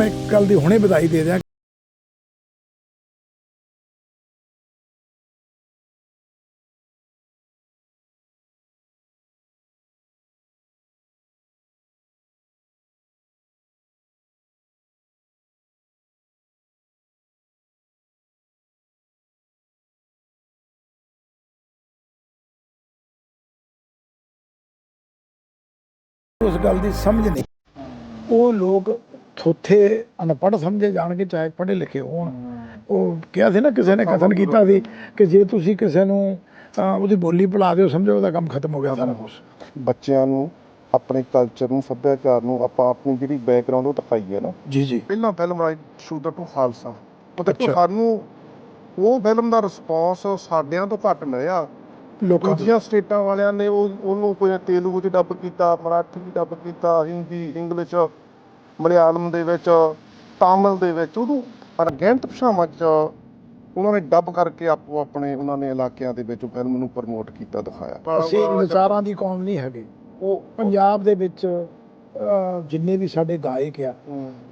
ਮੈਂ ਇੱਕ ਗੱਲ ਦੀ ਹੁਣੇ ਵਧਾਈ ਦੇ ਦਿਆਂ। ਉਸ ਗੱਲ ਦੀ ਸਮਝ ਨਹੀਂ। ਉਹ ਲੋਕ ਥੋਥੇ ਅਨਪੜ੍ਹ ਸਮਝੇ ਜਾਣਗੇ ਚਾਹੇ ਪੜ੍ਹੇ ਲਿਖੇ ਹੋਣ। ਉਹ ਕਿਹਾ ਸੀ ਨਾ ਕਿਸੇ ਨੇ ਕਥਨ ਕੀਤਾ ਸੀ ਕਿ ਜੇ ਤੁਸੀਂ ਕਿਸੇ ਨੂੰ ਉਹਦੀ ਬੋਲੀ ਭੁਲਾ ਦਿਓ ਸਮਝੋ ਉਹਦਾ ਕੰਮ ਖਤਮ ਹੋ ਗਿਆ ਸਾਰਾ ਕੁਝ ਬੱਚਿਆਂ ਨੂੰ ਆਪਣੇ ਕਲਚਰ ਨੂੰ ਸੱਭਿਆਚਾਰ ਨੂੰ ਆਪਾਂ ਆਪਣੀ ਜਿਹੜੀ ਬੈਕਗ੍ਰਾਉਂਡ ਉਹ ਦਿਖਾਈਏ ਨਾ। ਜੀ ਜੀ। ਪਹਿਲਾਂ ਫਿਲਮ ਆਈ ਸ਼ੂਦਰ ਟੂ ਖਾਲਸਾ। ਉਹ। ਸਾਨੂੰ ਉਹ ਫਿਲਮ ਦਾ ਰਿਸਪੌਂਸ ਸਾਡਿਆਂ ਤੋਂ ਘੱਟ ਮਿਲਿਆ ਲੋਕਾਂ ਤੋਂ। ਦੂਜੀਆਂ ਸਟੇਟਾਂ ਵਾਲਿਆਂ ਨੇ ਉਹ ਉਹਨੂੰ ਕੋਈ ਤੇਲੂਗੂ ਚ ਡੱਬ ਕੀਤਾ ਮਰਾਠੀ ਚ ਡੱਬ ਕੀਤਾ ਹਿੰਦੀ ਇੰਗਲਿਸ਼ ਮਲਿਆਲਮ ਦੇ ਵਿੱਚ ਤਾਮਿਲ ਦੇ ਵਿੱਚ ਉਹਨੂੰ ਅਣਗਿਣਤ ਭਾਸ਼ਾਵਾਂ ਚ ਉਹਨਾਂ ਨੇ ਡੱਬ ਕਰਕੇ ਆਪੋ ਆਪਣੇ ਉਹਨਾਂ ਨੇ ਇਲਾਕਿਆਂ ਦੇ ਵਿੱਚ ਫਿਲਮ ਨੂੰ ਪ੍ਰਮੋਟ ਕੀਤਾ ਦਿਖਾਇਆ। ਅਸੀਂ ਨਜ਼ਾਰਾਂ ਦੀ ਕੌਮ ਨਹੀਂ ਹੈਗੇ। ਉਹ ਪੰਜਾਬ ਦੇ ਵਿੱਚ ਜਿੰਨੇ ਵੀ ਸਾਡੇ ਗਾਇਕ ਆ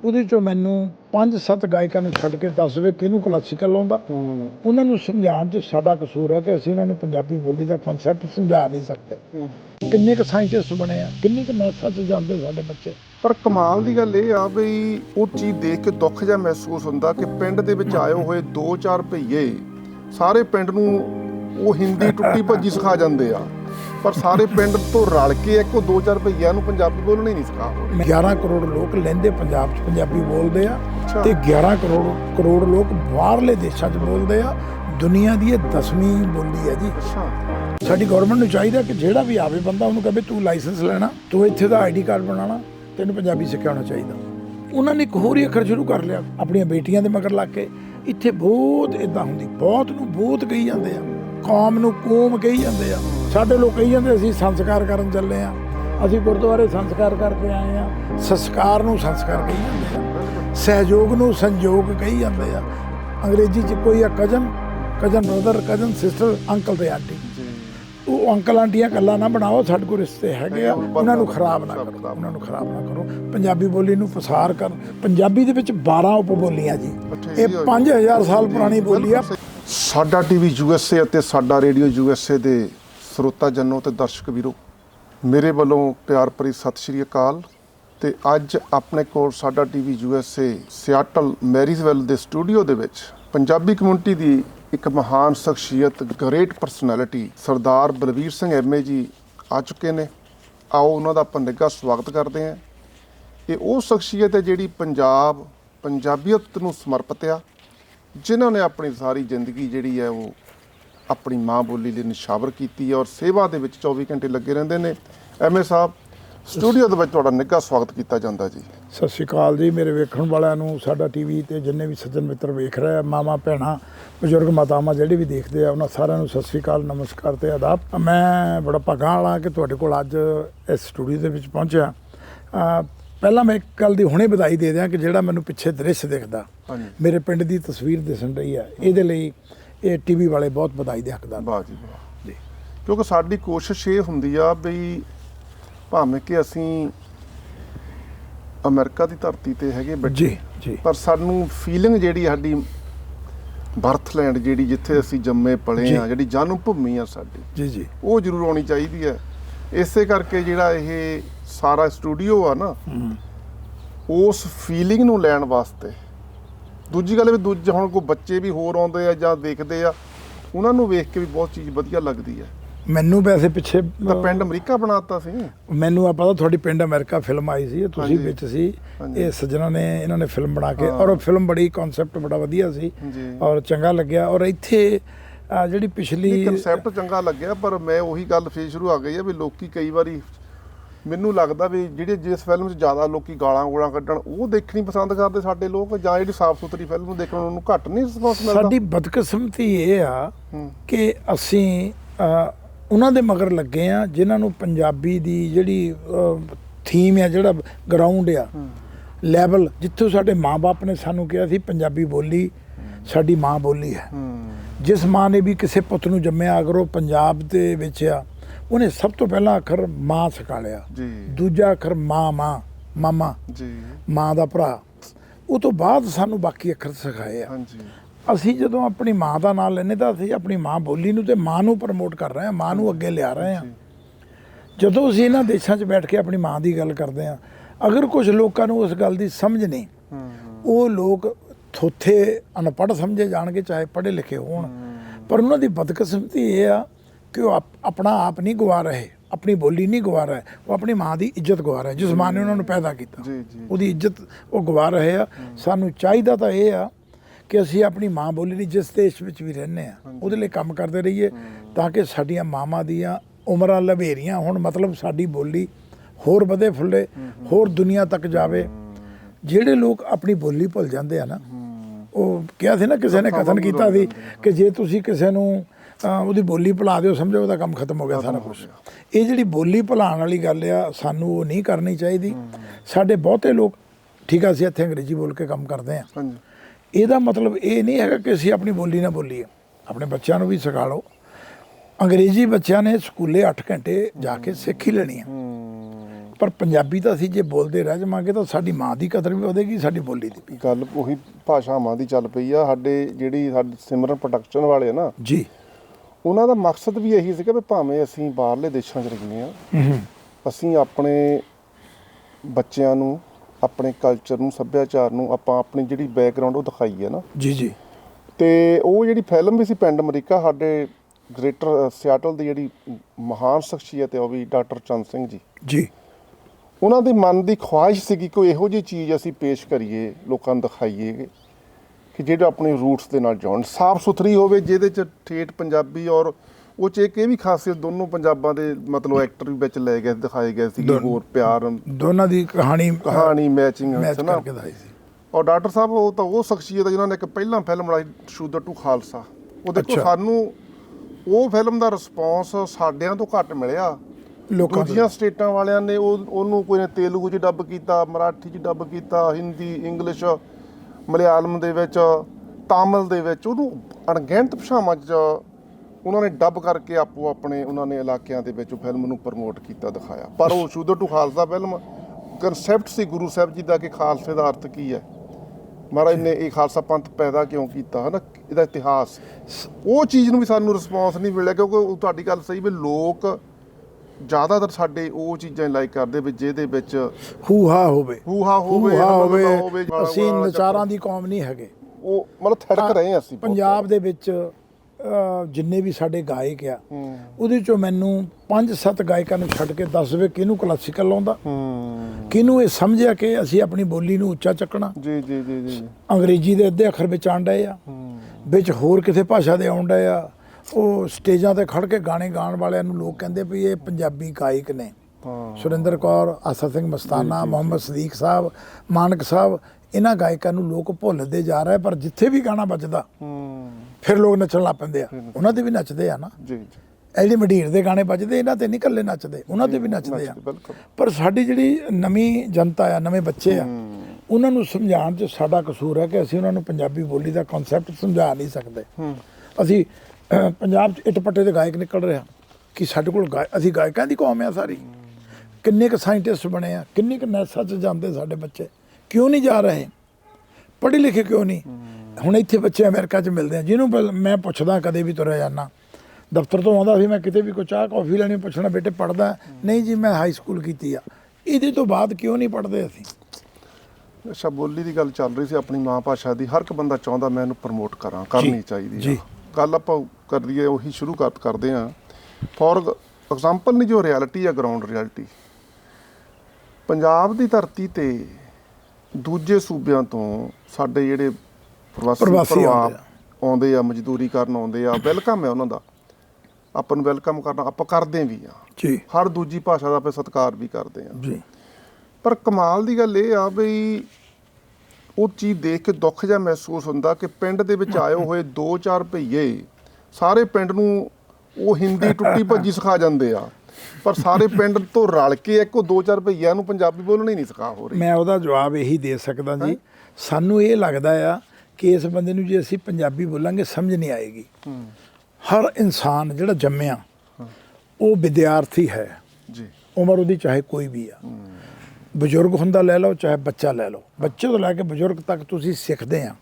ਉਹਦੇ ਚੋਂ ਮੈਨੂੰ 5-7 ਗਾਇਕਾਂ ਨੂੰ ਛੱਡ ਕੇ ਦੱਸ ਵੇ ਕਿਹਨੂੰ ਕਲਾਸੀਕਲ ਆਉਂਦਾ। ਉਹਨਾਂ ਨੂੰ ਸਮਝਾਉਣ 'ਚ ਸਾਡਾ ਕਸੂਰ ਹੈ ਕਿ ਅਸੀਂ ਉਹਨਾਂ ਨੂੰ ਪੰਜਾਬੀ ਬੋਲੀ ਦਾ ਕਨਸੈਪਟ ਸਮਝਾ ਨਹੀਂ ਸਕਦੇ। ਕਿੰਨੇ ਕੁ ਸਾਇੰਟਿਸਟ ਬਣੇ ਆ ਕਿੰਨੀ ਕੁ ਨਾਸਾ 'ਚ ਜਾਂਦੇ ਸਾਡੇ ਬੱਚੇ। ਪਰ ਕਮਾਲ ਦੀ ਗੱਲ ਇਹ ਆ ਬਈ ਉਹ ਚੀਜ਼ ਦੇਖ ਕੇ ਦੁੱਖ ਜਿਹਾ ਮਹਿਸੂਸ ਹੁੰਦਾ ਕਿ ਪਿੰਡ ਦੇ ਵਿੱਚ ਆਏ ਹੋਏ 2-4 ਭਈਏ ਸਾਰੇ ਪਿੰਡ ਨੂੰ ਉਹ ਹਿੰਦੀ ਟੁੱਟੀ ਭੱਜੀ ਸਿਖਾ ਜਾਂਦੇ ਆ। ਪਰ ਸਾਰੇ ਪਿੰਡ ਤੋਂ ਰਲ ਕੇ ਇੱਕੋ 2-4 ਭਈਆਂ ਨੂੰ ਪੰਜਾਬੀ ਬੋਲਣਾ ਨਹੀਂ ਸਿਖਾ ਹੋਏ 11 ਕਰੋੜ ਲੋਕ ਲੈਂਦੇ ਪੰਜਾਬ 'ਚ ਪੰਜਾਬੀ ਬੋਲਦੇ ਆ। ਤੇ 11 ਕਰੋੜ ਕਰੋੜ ਲੋਕ ਬਾਹਰਲੇ ਦੇਸ਼ਾਂ 'ਚ ਬੋਲਦੇ ਆ। ਦੁਨੀਆ ਦੀ ਇਹ 10ਵੀਂ ਬੋਲੀ ਹੈ ਜੀ। ਸਾਡੀ ਗਵਰਨਮੈਂਟ ਨੂੰ ਚਾਹੀਦਾ ਕਿ ਜਿਹੜਾ ਵੀ ਆਵੇ ਬੰਦਾ ਉਹਨੂੰ ਕਹੇ ਤੂੰ ਲਾਇਸੈਂਸ ਲੈਣਾ ਤੂੰ ਇੱਥੇ ਦਾ ਆਈਡੀ ਕਾਰਡ ਬਣਾਉਣਾ। ਤੈਨੂੰ ਪੰਜਾਬੀ ਸਿੱਖਿਆ ਹੋਣਾ ਚਾਹੀਦਾ। ਉਹਨਾਂ ਨੇ ਇੱਕ ਹੋਰ ਹੀ ਅੱਖਰ ਸ਼ੁਰੂ ਕਰ ਲਿਆ, ਆਪਣੀਆਂ ਬੇਟੀਆਂ ਦੇ ਮਗਰ ਲੱਗ ਕੇ। ਇੱਥੇ ਬਹੁਤ ਇਦਾਂ ਹੁੰਦੀ, ਬਹੁਤ ਨੂੰ ਬਹੁਤ ਕਹੀ ਜਾਂਦੇ ਆ, ਕੌਮ ਨੂੰ ਕੌਮ ਕਹੀ ਜਾਂਦੇ ਆ। ਸਾਡੇ ਲੋਕ ਕਹੀ ਜਾਂਦੇ, ਅਸੀਂ ਸੰਸਕਾਰ ਕਰਨ ਚੱਲੇ ਆ, ਅਸੀਂ ਗੁਰਦੁਆਰੇ ਸੰਸਕਾਰ ਕਰਕੇ ਆਏ ਆ, ਸੰਸਕਾਰ ਨੂੰ ਸੰਸਕਾਰ ਕਹੀ ਜਾਂਦੇ ਆ, ਸਹਿਯੋਗ ਨੂੰ ਸੰਯੋਗ ਕਹੀ ਜਾਂਦੇ ਆ। ਅੰਗਰੇਜ਼ੀ ਚ ਕੋਈ ਆ cousin cousin brother cousin sister uncle ਤੇ ਆਂਟੀ ਉਹ ਅੰਕਲ ਆਂਟੀਆਂ ਗੱਲਾਂ ਨਾ ਬਣਾਓ ਸਾਡੇ ਕੋਲ ਰਿਸ਼ਤੇ ਹੈਗੇ ਆ। ਉਹਨਾਂ ਨੂੰ ਖਰਾਬ ਨਾ ਕਰੋ ਉਹਨਾਂ ਨੂੰ ਖਰਾਬ ਨਾ ਕਰੋ। ਪੰਜਾਬੀ ਬੋਲੀ ਨੂੰ ਪਸਾਰ ਕਰ ਪੰਜਾਬੀ ਦੇ ਵਿੱਚ 12 ਉਪਬੋਲੀਆਂ ਜੀ। ਅੱਛਾ, ਇਹ ਇਹ 5000 ਸਾਲ ਪੁਰਾਣੀ ਬੋਲੀ ਆ। ਸਾਡਾ ਟੀਵੀ ਯੂਐਸਏ ਅਤੇ ਸਾਡਾ ਰੇਡੀਓ ਯੂਐਸਏ ਦੇ ਸਰੋਤਾ ਜਨੋ ਤੇ ਦਰਸ਼ਕ ਵੀਰੋ ਮੇਰੇ ਵੱਲੋਂ ਪਿਆਰ ਭਰੀ ਸਤਿ ਸ਼੍ਰੀ ਅਕਾਲ। ਤੇ ਅੱਜ ਆਪਣੇ ਕੋਲ ਸਾਡਾ ਟੀਵੀ ਯੂਐਸਏ ਸਿਆਟਲ ਮੈਰੀਜ਼ਵੈਲ ਦੇ ਸਟੂਡੀਓ ਦੇ ਵਿੱਚ ਪੰਜਾਬੀ ਕਮਿਊਨਿਟੀ ਦੀ ਇੱਕ ਮਹਾਨ ਸ਼ਖਸੀਅਤ great personality Sardar Balbir Singh MA ji ਆ ਚੁੱਕੇ ਨੇ। ਆਓ ਉਹਨਾਂ ਦਾ ਆਪਾਂ ਨਿੱਘਾ ਸਵਾਗਤ ਕਰਦੇ ਹਾਂ। ਇਹ ਉਹ ਸ਼ਖਸੀਅਤ ਹੈ ਜਿਹੜੀ ਪੰਜਾਬ, ਪੰਜਾਬੀਅਤ ਨੂੰ ਸਮਰਪਿਤ ਆ, ਜਿਨ੍ਹਾਂ ਨੇ ਆਪਣੀ ਸਾਰੀ ਜ਼ਿੰਦਗੀ ਜਿਹੜੀ ਹੈ ਉਹ ਆਪਣੀ ਮਾਂ ਬੋਲੀ ਲਈ ਨਿਸ਼ਾਵਰ ਕੀਤੀ ਹੈ ਔਰ ਸੇਵਾ ਦੇ ਵਿੱਚ 24 ਘੰਟੇ ਲੱਗੇ ਰਹਿੰਦੇ ਨੇ। ਐਮਏ ਸਾਹਿਬ, ਸਟੂਡੀਓ ਦੇ ਵਿੱਚ ਤੁਹਾਡਾ ਨਿੱਘਾ ਸਵਾਗਤ ਕੀਤਾ ਜਾਂਦਾ ਜੀ। ਸਤਿ ਸ਼੍ਰੀ ਅਕਾਲ ਜੀ। ਮੇਰੇ ਵੇਖਣ ਵਾਲਿਆਂ ਨੂੰ ਸਾਡਾ ਟੀਵੀ ਤੇ ਜਿੰਨੇ ਵੀ ਸੱਜਣ ਮਿੱਤਰ ਵੇਖ ਰਹੇ ਆ ਮਾਮਾ ਭੈਣਾਂ ਬਜ਼ੁਰਗ ਮਾਤਾਵਾਂ ਜਿਹੜੇ ਵੀ ਦੇਖਦੇ ਆ ਉਹਨਾਂ ਸਾਰਿਆਂ ਨੂੰ ਸਤਿ ਸ਼੍ਰੀ ਅਕਾਲ ਨਮਸਕਾਰ ਤੇ ਆਦਾਬ। ਮੈਂ ਬੜਾ ਭਾਗਾਂ ਵਾਲਾ ਕਿ ਤੁਹਾਡੇ ਕੋਲ ਅੱਜ ਇਸ ਸਟੂਡੀਓ ਦੇ ਵਿੱਚ ਪਹੁੰਚਿਆ। ਪਹਿਲਾਂ ਮੈਂ ਇੱਕ ਗੱਲ ਦੀ ਹੁਣੇ ਵਧਾਈ ਦੇ ਦਿਆਂ ਕਿ ਜਿਹੜਾ ਮੈਨੂੰ ਪਿੱਛੇ ਦ੍ਰਿਸ਼ ਦਿਖਦਾ ਮੇਰੇ ਪਿੰਡ ਦੀ ਤਸਵੀਰ ਦਿਸਣ ਰਹੀ ਹੈ ਇਹਦੇ ਲਈ ਇਹ ਟੀਵੀ ਵਾਲੇ ਬਹੁਤ ਵਧਾਈ ਦੇ ਹੱਕਦਾਰ ਵਾਹ ਜੀ ਵਾਹ। ਜੀ। ਕਿਉਂਕਿ ਸਾਡੀ ਕੋਸ਼ਿਸ਼ ਇਹ ਹੁੰਦੀ ਆ ਵੀ ਭਾਵੇਂ ਕਿ ਅਸੀਂ ਅਮਰੀਕਾ ਦੀ ਧਰਤੀ ਤੇ ਹੈਗੇ ਜੀ ਜੀ। ਪਰ ਸਾਨੂੰ ਫੀਲਿੰਗ ਜਿਹੜੀ ਸਾਡੀ ਬਰਥਲੈਂਡ ਜਿਹੜੀ ਜਿੱਥੇ ਅਸੀਂ ਜੰਮੇ ਪਲੇ। ਆ ਜਿਹੜੀ ਜਨਮ ਭੂਮੀ ਆ ਸਾਡੀ ਜੀ ਜੀ। ਉਹ ਜ਼ਰੂਰ ਆਉਣੀ ਚਾਹੀਦੀ ਹੈ। ਇਸੇ ਕਰਕੇ ਜਿਹੜਾ ਇਹ ਸਾਰਾ ਸਟੂਡੀਓ ਆ ਨਾ ਉਸ ਫੀਲਿੰਗ ਨੂੰ ਲੈਣ ਵਾਸਤੇ ਦੂਜੀ ਗੱਲ ਵੀ ਦੂਜੇ ਹੁਣ ਕੋਈ ਬੱਚੇ ਵੀ ਹੋਰ ਆਉਂਦੇ ਆ ਜਾਂ ਦੇਖਦੇ ਆ ਉਹਨਾਂ ਨੂੰ ਵੇਖ ਕੇ ਵੀ ਬਹੁਤ ਚੀਜ਼ ਵਧੀਆ ਲੱਗਦੀ ਹੈ। ਮੈਨੂੰ ਵੈਸੇ ਪਿੱਛੇ ਤਾਂ ਪਿੰਡ ਅਮਰੀਕਾ ਬਣਾਤਾ ਸੀ ਮੈਨੂੰ ਆ ਪਤਾ ਤੁਹਾਡੀ ਪਿੰਡ ਅਮਰੀਕਾ ਫਿਲਮ ਆਈ ਸੀ ਤੁਸੀਂ। ਵਿੱਚ ਸੀ। ਇਹ ਸੱਜਣਾ ਨੇ ਇਹਨਾਂ ਨੇ ਫਿਲਮ ਬਣਾ ਕੇ ਹਾਂ। ਔਰ ਉਹ ਫਿਲਮ ਬੜੀ ਕਨਸੈਪਟ ਬੜਾ ਵਧੀਆ ਸੀ ਔਰ ਚੰਗਾ ਲੱਗਿਆ ਔਰ ਇੱਥੇ ਜਿਹੜੀ ਪਿਛਲੀ ਕਨਸੈਪਟ ਚੰਗਾ ਲੱਗਿਆ ਪਰ ਮੈਂ ਉਹੀ ਗੱਲ ਫੇਰ ਸ਼ੁਰੂ ਆ ਗਈ ਆ ਵੀ ਲੋਕੀ ਕਈ ਵਾਰੀ ਮੈਨੂੰ ਲੱਗਦਾ ਵੀ ਜਿਹੜੇ ਜਿਸ ਫਿਲਮ 'ਚ ਜ਼ਿਆਦਾ ਲੋਕੀ ਗਾਲਾਂ ਗੋਲਾਂ ਕੱਢਣ ਉਹ ਦੇਖਣੀ ਪਸੰਦ ਕਰਦੇ ਸਾਡੇ ਲੋਕ ਜਾਂ ਜਿਹੜੀ ਸਾਫ਼ ਸੁਥਰੀ ਫਿਲਮ ਨੂੰ ਦੇਖਣ ਉਹਨੂੰ ਘੱਟ ਨਹੀਂ ਰਿਸਪੌਂਸ ਮਿਲਦਾ ਸਾਡੀ ਬਦਕਿਸਮਤੀ ਇਹ ਆ ਹੂੰ। ਕਿ ਅਸੀਂ ਉਹਨਾਂ ਦੇ ਮਗਰ ਲੱਗੇ ਆ ਜਿਨ੍ਹਾਂ ਨੂੰ ਪੰਜਾਬੀ ਦੀ ਜਿਹੜੀ ਥੀਮ ਆ ਜਿਹੜਾ ਗਰਾਊਂਡ ਆ ਲੈਵਲ ਜਿੱਥੋਂ ਸਾਡੇ ਮਾਪੇ ਨੇ ਸਾਨੂੰ ਕਿਹਾ ਸੀ ਪੰਜਾਬੀ ਬੋਲੀ ਸਾਡੀ ਮਾਂ ਬੋਲੀ ਹੈ। ਜਿਸ ਮਾਂ ਨੇ ਵੀ ਕਿਸੇ ਪੁੱਤ ਨੂੰ ਜੰਮਿਆ ਅਗਰ ਉਹ ਪੰਜਾਬ ਦੇ ਵਿੱਚ ਆ ਉਹਨੇ ਸਭ ਤੋਂ ਪਹਿਲਾਂ ਅੱਖਰ ਮਾਂ ਸਿਖਾ ਲਿਆ ਜੀ। ਦੂਜਾ ਅੱਖਰ ਮਾਂ ਮਾਂ ਮਾਮਾ ਜੀ। ਮਾਂ ਦਾ ਭਰਾ। ਉਹ ਤੋਂ ਬਾਅਦ ਸਾਨੂੰ ਬਾਕੀ ਅੱਖਰ ਸਿਖਾਏ ਆ। ਹਾਂਜੀ। ਅਸੀਂ ਜਦੋਂ ਆਪਣੀ ਮਾਂ ਦਾ ਨਾਮ ਲੈਨੇ ਤਾਂ ਅਸੀਂ ਆਪਣੀ ਮਾਂ ਬੋਲੀ ਨੂੰ ਤੇ ਮਾਂ ਨੂੰ ਪ੍ਰਮੋਟ ਕਰ ਰਹੇ ਹਾਂ ਮਾਂ ਨੂੰ ਅੱਗੇ ਲਿਆ ਰਹੇ ਹਾਂ। ਜਦੋਂ ਅਸੀਂ ਇਹਨਾਂ ਦੇਸ਼ਾਂ 'ਚ ਬੈਠ ਕੇ ਆਪਣੀ ਮਾਂ ਦੀ ਗੱਲ ਕਰਦੇ ਹਾਂ ਅਗਰ ਕੁਝ ਲੋਕਾਂ ਨੂੰ ਉਸ ਗੱਲ ਦੀ ਸਮਝ ਨਹੀਂ ਉਹ ਲੋਕ ਥੋਥੇ ਅਨਪੜ੍ਹ ਸਮਝੇ ਜਾਣਗੇ ਚਾਹੇ ਪੜ੍ਹੇ ਲਿਖੇ ਹੋਣ। ਪਰ ਉਹਨਾਂ ਦੀ ਬਦਕਿਸਮਤੀ ਇਹ ਆ ਕਿ ਉਹ ਆਪ- ਆਪਣਾ ਆਪ ਨਹੀਂ ਗਵਾ ਰਹੇ ਆਪਣੀ ਬੋਲੀ ਨਹੀਂ ਗਵਾ ਰਹੇ ਉਹ ਆਪਣੀ ਮਾਂ ਦੀ ਇੱਜ਼ਤ ਗਵਾ ਰਹੇ ਜਿਸ ਮਾਂ ਨੇ ਉਹਨਾਂ ਨੂੰ ਪੈਦਾ ਕੀਤਾ। ਉਹਦੀ ਇੱਜ਼ਤ ਉਹ ਗਵਾ ਰਹੇ ਆ। ਸਾਨੂੰ ਚਾਹੀਦਾ ਤਾਂ ਇਹ ਆ ਕਿ ਅਸੀਂ ਆਪਣੀ ਮਾਂ ਬੋਲੀ ਦੀ ਜਿਸ ਦੇਸ਼ ਵਿੱਚ ਵੀ ਰਹਿੰਦੇ ਆ ਉਹਦੇ ਲਈ ਕੰਮ ਕਰਦੇ ਰਹੀਏ ਤਾਂ ਕਿ ਸਾਡੀਆਂ ਮਾਵਾਂ ਦੀਆਂ ਉਮਰਾਂ ਲਵੇਰੀਆਂ ਹੁਣ ਮਤਲਬ ਸਾਡੀ ਬੋਲੀ ਹੋਰ ਵਧੇ ਫੁੱਲੇ ਹੋਰ ਦੁਨੀਆ ਤੱਕ ਜਾਵੇ। ਜਿਹੜੇ ਲੋਕ ਆਪਣੀ ਬੋਲੀ ਭੁੱਲ ਜਾਂਦੇ ਆ ਨਾ ਉਹ ਕਿਹਾ ਸੀ ਨਾ ਕਿਸੇ ਨੇ ਕਥਨ ਕੀਤਾ ਸੀ ਕਿ ਜੇ ਤੁਸੀਂ ਕਿਸੇ ਨੂੰ ਉਹਦੀ ਬੋਲੀ ਭੁਲਾ ਦਿਓ ਸਮਝੋ ਉਹਦਾ ਕੰਮ ਖਤਮ ਹੋ ਗਿਆ ਸਾਰਾ ਕੁਝ ਇਹ ਜਿਹੜੀ ਬੋਲੀ ਭੁਲਾਉਣ ਵਾਲੀ ਗੱਲ ਆ ਸਾਨੂੰ ਉਹ ਨਹੀਂ ਕਰਨੀ ਚਾਹੀਦੀ। ਸਾਡੇ ਬਹੁਤੇ ਲੋਕ ਠੀਕ ਆ ਅਸੀਂ ਇੱਥੇ ਅੰਗਰੇਜ਼ੀ ਬੋਲ ਕੇ ਕੰਮ ਕਰਦੇ ਆ ਹਾਂਜੀ। ਇਹਦਾ ਮਤਲਬ ਇਹ ਨਹੀਂ ਹੈਗਾ ਕਿ ਅਸੀਂ ਆਪਣੀ ਬੋਲੀ ਨਾ ਬੋਲੀਏ। ਆਪਣੇ ਬੱਚਿਆਂ ਨੂੰ ਵੀ ਸਿਖਾ ਲਓ। ਅੰਗਰੇਜ਼ੀ ਬੱਚਿਆਂ ਨੇ ਸਕੂਲੇ 8 ਘੰਟੇ ਜਾ ਕੇ ਸਿੱਖ ਹੀ ਲੈਣੀ ਆ। ਪਰ ਪੰਜਾਬੀ ਤਾਂ ਅਸੀਂ ਜੇ ਬੋਲਦੇ ਰਹਿ ਜਾਵਾਂਗੇ ਤਾਂ ਸਾਡੀ ਮਾਂ ਦੀ ਕਦਰ ਵੀ ਵਧੇਗੀ ਸਾਡੀ ਬੋਲੀ ਦੀ ਵੀ। ਗੱਲ ਉਹੀ ਭਾਸ਼ਾਵਾਂ ਦੀ ਚੱਲ ਪਈ ਆ। ਸਾਡੇ ਜਿਹੜੀ ਸਾਡੇ ਸਿਮਰਨ ਪ੍ਰੋਡਕਸ਼ਨ ਵਾਲੇ ਆ ਨਾ ਜੀ। ਉਹਨਾਂ ਦਾ ਮਕਸਦ ਵੀ ਇਹੀ ਸੀਗਾ ਵੀ ਭਾਵੇਂ ਅਸੀਂ ਬਾਹਰਲੇ ਦੇਸ਼ਾਂ 'ਚ ਰਹਿੰਦੇ ਆ ਅਸੀਂ ਆਪਣੇ ਬੱਚਿਆਂ ਨੂੰ ਆਪਣੇ ਕਲਚਰ ਨੂੰ ਸੱਭਿਆਚਾਰ ਨੂੰ ਆਪਾਂ ਆਪਣੀ ਜਿਹੜੀ ਬੈਕਗ੍ਰਾਉਂਡ ਉਹ ਦਿਖਾਈਏ ਨਾ। ਜੀ ਜੀ। ਤੇ ਉਹ ਜਿਹੜੀ ਫਿਲਮ ਵੀ ਸੀ ਪਿੰਡ ਅਮਰੀਕਾ ਸਾਡੇ ਗ੍ਰੇਟਰ ਸਿਆਟਲ ਦੀ ਜਿਹੜੀ ਮਹਾਨ ਸ਼ਖਸੀਅਤ ਹੈ ਉਹ ਵੀ ਡਾਕਟਰ ਚੰਦ ਸਿੰਘ ਜੀ। ਜੀ। ਉਹਨਾਂ ਦੇ ਮਨ ਦੀ ਖੁਆਇਸ਼ ਸੀਗੀ ਕੋਈ ਇਹੋ ਜਿਹੀ ਚੀਜ਼ ਅਸੀਂ ਪੇਸ਼ ਕਰੀਏ ਲੋਕਾਂ ਨੂੰ ਦਿਖਾਈਏ ਕਿ- ਕਿ ਜਿਹੜਾ ਆਪਣੇ ਰੂਟਸ ਦੇ ਨਾਲ ਜੁੜਨ ਸਾਫ਼ ਸੁਥਰੀ ਹੋਵੇ ਜਿਹਦੇ ਚ ਠੇਠ ਪੰਜਾਬੀ ਔਰ ਉਹ ਚ ਇੱਕ ਇਹ ਵੀ ਖਾਸੀਅਤ ਦੋਨੋਂ ਪੰਜਾਬਾਂ ਦੇ ਮਤਲਬ ਐਕਟਰ ਵੀ ਵਿੱਚ ਲੈ ਗਏ ਦਿਖਾਏ ਗਏ ਦੋਨੋਂ। ਹੋਰ ਪਿਆਰ ਦੋਨਾਂ ਦੀ ਕਹਾਣੀ ਕਹਾਣੀ ਮੈਚਿੰਗ ਮੈਚ ਹੈ ਨਾ ਸੀ ਔਰ ਡਾਕਟਰ ਸਾਹਿਬ ਉਹ ਤਾਂ ਉਹ ਸ਼ਖਸੀਅਤ ਹੈ ਜਿਨ੍ਹਾਂ ਨੇ ਇੱਕ ਪਹਿਲਾਂ ਫਿਲਮ ਬਣਾਈ ਸ਼ੂਦਰ ਟੂ ਖਾਲਸਾ ਉਹ ਦੇਖੋ ਅੱਛਾ। ਸਾਨੂੰ ਉਹ ਫਿਲਮ ਦਾ ਰਿਸਪੌਂਸ ਸਾਡਿਆਂ ਤੋਂ ਘੱਟ ਮਿਲਿਆ ਲੋਕਾਂ ਦੂਜੀਆਂ ਤੋਂ ਸਟੇਟਾਂ ਵਾਲਿਆਂ ਨੇ ਉਹ ਉਹਨੂੰ ਕੋਈ ਨੇ ਤੇਲਗੂ 'ਚ ਡੱਬ ਕੀਤਾ ਮਰਾਠੀ 'ਚ ਡੱਬ ਕੀਤਾ ਹਿੰਦੀ ਇੰਗਲਿਸ਼ ਮਲਿਆਲਮ ਦੇ ਵਿੱਚ ਤਾਮਿਲ ਦੇ ਵਿੱਚ ਉਹਨੂੰ ਅਣਗਿਣਤ ਭਾਸ਼ਾਵਾਂ 'ਚ ਉਹਨਾਂ ਨੇ ਡੱਬ ਕਰਕੇ ਆਪੋ ਆਪਣੇ ਉਹਨਾਂ ਨੇ ਇਲਾਕਿਆਂ ਦੇ ਵਿੱਚ ਫਿਲਮ ਨੂੰ ਪ੍ਰਮੋਟ ਕੀਤਾ ਦਿਖਾਇਆ। ਪਰ ਉਹ Shudra to Khalsa film concept ਸੀ ਗੁਰੂ ਸਾਹਿਬ ਜੀ ਦਾ ਕਿ ਖਾਲਸੇ ਦਾ ਅਰਥ ਕੀ ਹੈ। ਮਹਾਰਾਜ ਨੇ ਇਹ ਖਾਲਸਾ ਪੰਥ ਪੈਦਾ ਕਿਉਂ ਕੀਤਾ ਹਨਾ? ਇਹਦਾ ਇਤਿਹਾਸ। ਉਹ ਚੀਜ਼ ਨੂੰ ਵੀ ਸਾਨੂੰ ਰਿਸਪੌਂਸ ਨਹੀਂ ਮਿਲਿਆ ਕਿਉਂਕਿ ਉਹ ਤੁਹਾਡੀ ਗੱਲ ਸਹੀ ਵੀ ਲੋਕ ਜ਼ਿਆਦਾਤਰ ਸਾਡੇ ਉਹ ਚੀਜ਼ਾਂ ਲਾਈਕ ਕਰਦੇ ਵੀ ਜਿਹਦੇ ਵਿੱਚ ਹੂਹਾ ਹੋਵੇ। ਹੂਹਾ ਹੋਵੇ ਹੋਵੇ ਅਸੀਂ ਨਚਾਰਾਂ ਦੀ ਕੌਮ ਨਹੀਂ ਹੈਗੇ। ਉਹ ਮਤਲਬ ਥੜਕ ਰਹੇ ਅਸੀਂ। ਪੰਜਾਬ ਦੇ ਵਿੱਚ ਜਿੰਨੇ ਵੀ ਸਾਡੇ ਗਾਇਕ ਆ ਉਹਦੇ ਚੋਂ ਮੈਨੂੰ 5-7 ਗਾਇਕਾਂ ਨੂੰ ਛੱਡ ਕੇ ਦੱਸ ਵੇ ਕਿਹਨੂੰ ਕਲਾਸੀਕਲ ਆਉਂਦਾ। ਹੂੰ। ਕਿਹਨੂੰ ਇਹ ਸਮਝਿਆ ਕਿ ਅਸੀਂ ਆਪਣੀ ਬੋਲੀ ਨੂੰ ਉੱਚਾ ਚੱਕਣਾ। ਜੀ ਜੀ ਜੀ ਜੀ। ਅੰਗਰੇਜ਼ੀ ਦੇ ਅੱਧੇ ਅੱਖਰ ਵਿੱਚ ਆਣ ਡਏ ਆ ਵਿੱਚ ਹੋਰ ਕਿਸੇ ਭਾਸ਼ਾ ਦੇ ਆਉਣ ਡਏ ਆ। ਉਹ ਸਟੇਜਾਂ ਤੇ ਖੜ ਕੇ ਗਾਣੇ ਗਾਣ ਵਾਲਿਆਂ ਨੂੰ ਲੋਕ ਕਹਿੰਦੇ ਵੀ ਇਹ ਪੰਜਾਬੀ ਗਾਇਕ ਨੇ। ਸੁਰਿੰਦਰ ਕੌਰ ਆਸਾ ਸਿੰਘ ਮਸਤਾਨਾ ਮੁਹੰਮਦ ਸਦੀਕ ਸਾਹਿਬ ਮਾਨਕ ਸਾਹਿਬ ਇਹਨਾਂ ਗਾਇਕਾਂ ਨੂੰ ਲੋਕ ਭੁੱਲਦੇ ਜਾ ਰਹੇ ਪਰ ਜਿੱਥੇ ਵੀ ਗਾਣਾ ਵੱਜਦਾ ਹੂੰ। ਫਿਰ ਲੋਕ ਨੱਚਣ ਲੱਗ ਪੈਂਦੇ ਆ। ਉਹਨਾਂ ਤੇ ਵੀ ਨੱਚਦੇ ਆ ਨਾ। ਜੀ ਜੀ। ਐਲੀ ਮਡੀਰ ਦੇ ਗਾਣੇ ਵੱਜਦੇ ਇਹਨਾਂ ਤੇ ਨਹੀਂ ਇਕੱਲੇ ਨੱਚਦੇ ਉਹਨਾਂ ਤੇ ਵੀ ਨੱਚਦੇ ਆ। ਪਰ ਸਾਡੀ ਜਿਹੜੀ ਨਵੀਂ ਜਨਤਾ ਆ ਨਵੇਂ ਬੱਚੇ ਆ ਉਹਨਾਂ ਨੂੰ ਸਮਝਾਉਣ 'ਚ ਸਾਡਾ ਕਸੂਰ ਹੈ ਕਿ ਅਸੀਂ ਉਹਨਾਂ ਨੂੰ ਪੰਜਾਬੀ ਬੋਲੀ ਦਾ ਕਨਸੈਪਟ ਸਮਝਾ ਨਹੀਂ ਸਕਦੇ। ਅਸੀਂ ਪੰਜਾਬ 'ਚ ਇੱਟ ਪੱਟੇ ਦੇ ਗਾਇਕ ਨਿਕਲ ਰਹੇ ਆ ਕਿ ਸਾਡੇ ਕੋਲ ਅਸੀਂ ਗਾਇਕਾਂ ਦੀ ਕੌਮ ਆ ਸਾਰੀ। ਕਿੰਨੇ ਕੁ ਸਾਇੰਟਿਸਟ ਬਣੇ ਆ ਕਿੰਨੇ ਕੁ ਨੈਸਾ 'ਚ ਜਾਂਦੇ ਸਾਡੇ ਬੱਚੇ ਕਿਉਂ ਨਹੀਂ ਜਾ ਰਹੇ? ਪੜ੍ਹੇ ਲਿਖੇ ਕਿਉਂ ਨਹੀਂ? ਹੁਣ ਇੱਥੇ ਬੱਚੇ ਅਮਰੀਕਾ 'ਚ ਮਿਲਦੇ ਆ। ਜਿਹਨੂੰ ਮੈਂ ਪੁੱਛਦਾ ਕਦੇ ਵੀ ਤੁਰਿਆ ਜਾਂਦਾ। ਦਫ਼ਤਰ ਤੋਂ ਆਉਂਦਾ ਸੀ ਮੈਂ ਕਿਤੇ ਵੀ ਕੋਈ ਚਾਹ ਕੌਫੀ ਲੈਣੀ ਪੁੱਛਣਾ ਬੇਟੇ ਪੜਦਾ ਨਹੀਂ ਜੀ ਮੈਂ ਹਾਈ ਸਕੂਲ ਕੀਤੀ ਆ। ਇਹਦੇ ਤੋਂ ਬਾਅਦ ਕਿਉਂ ਨਹੀਂ ਪੜਦੇ ਅਸੀਂ? ਅੱਛਾ ਬੋਲੀ ਦੀ ਗੱਲ ਚੱਲ ਰਹੀ ਸੀ ਆਪਣੀ ਮਾਂ ਭਾਸ਼ਾ ਦੀ। ਹਰ ਇੱਕ ਬੰਦਾ ਚਾਹੁੰਦਾ ਮੈਂ ਇਹਨੂੰ ਪ੍ਰਮੋਟ ਕਰਾਂ ਕਰਨੀ ਚਾਹੀਦੀ ਜੀ। ਗੱਲ ਆਪਾਂ ਕਰ ਲਈਏ ਉਹੀ ਸ਼ੁਰੂ ਕਰ ਕਰਦੇ ਆ ਫੋਰ ਐਗਜ਼ਾਮਪਲ ਨਹੀਂ ਜੋ ਰਿਐਲਿਟੀ ਆ ਗਰਾਊਂਡ ਰਿਐਲਿਟੀ ਪੰਜਾਬ ਦੀ ਧਰਤੀ ਤੇ ਦੂਜੇ ਸੂਬਿਆਂ ਤੋਂ ਸਾਡੇ ਜਿਹੜੇ ਪ੍ਰਵਾਸੀ ਭਰਾ ਆਉਂਦੇ ਆ। ਮਜ਼ਦੂਰੀ ਕਰਨ ਆਉਂਦੇ ਆ। ਵੈਲਕਮ ਹੈ ਉਹਨਾਂ ਦਾ। ਆਪਾਂ ਨੂੰ ਵੈਲਕਮ ਕਰਨਾ ਆਪਾਂ ਕਰਦੇ ਵੀ ਆ। ਜੀ। ਹਰ ਦੂਜੀ ਭਾਸ਼ਾ ਦਾ ਆਪਾਂ ਸਤਿਕਾਰ ਵੀ ਕਰਦੇ ਆ। ਜੀ। ਪਰ ਕਮਾਲ ਦੀ ਗੱਲ ਇਹ ਆ ਬਈ ਉਹ ਚੀਜ਼ ਦੇਖ ਕੇ ਦੁੱਖ ਜਿਹਾ ਮਹਿਸੂਸ ਹੁੰਦਾ ਕਿ ਪਿੰਡ ਦੇ ਵਿੱਚ ਆਏ ਹੋਏ ਦੋ ਚਾਰ ਭਈਏ ਸਾਰੇ ਪਿੰਡ ਨੂੰ ਉਹ ਹਿੰਦੀ ਟੁੱਟੀ ਭੱਜੀ ਸਿਖਾ ਜਾਂਦੇ ਆ। ਪਰ ਸਾਰੇ ਪਿੰਡ ਤੋਂ ਰਲ ਕੇ ਇੱਕੋ ਦੋ ਚਾਰ ਭਈਆਂ ਨੂੰ ਪੰਜਾਬੀ ਬੋਲਣਾ ਹੀ ਨਹੀਂ ਸਿਖਾ ਹੋ ਰਹੀ। ਮੈਂ ਉਹਦਾ ਜਵਾਬ ਇਹੀ ਦੇ ਸਕਦਾ ਜੀ। ਸਾਨੂੰ ਇਹ ਲੱਗਦਾ ਆ ਕਿ ਇਸ ਬੰਦੇ ਨੂੰ ਜੇ ਅਸੀਂ ਪੰਜਾਬੀ ਬੋਲਾਂਗੇ ਸਮਝ ਨਹੀਂ ਆਏਗੀ। ਹਰ ਇਨਸਾਨ ਜਿਹੜਾ ਜੰਮਿਆ ਉਹ ਵਿਦਿਆਰਥੀ ਹੈ। ਜੀ। ਉਮਰ ਉਹਦੀ ਚਾਹੇ ਕੋਈ ਵੀ ਆ। ਬਜ਼ੁਰਗ ਹੁੰਦਾ ਲੈ ਲਓ ਚਾਹੇ ਬੱਚਾ ਲੈ ਲਓ। ਬੱਚੇ ਤੋਂ ਲੈ ਕੇ ਬਜ਼ੁਰਗ ਤੱਕ ਤੁਸੀਂ ਸਿੱਖਦੇ ਆ।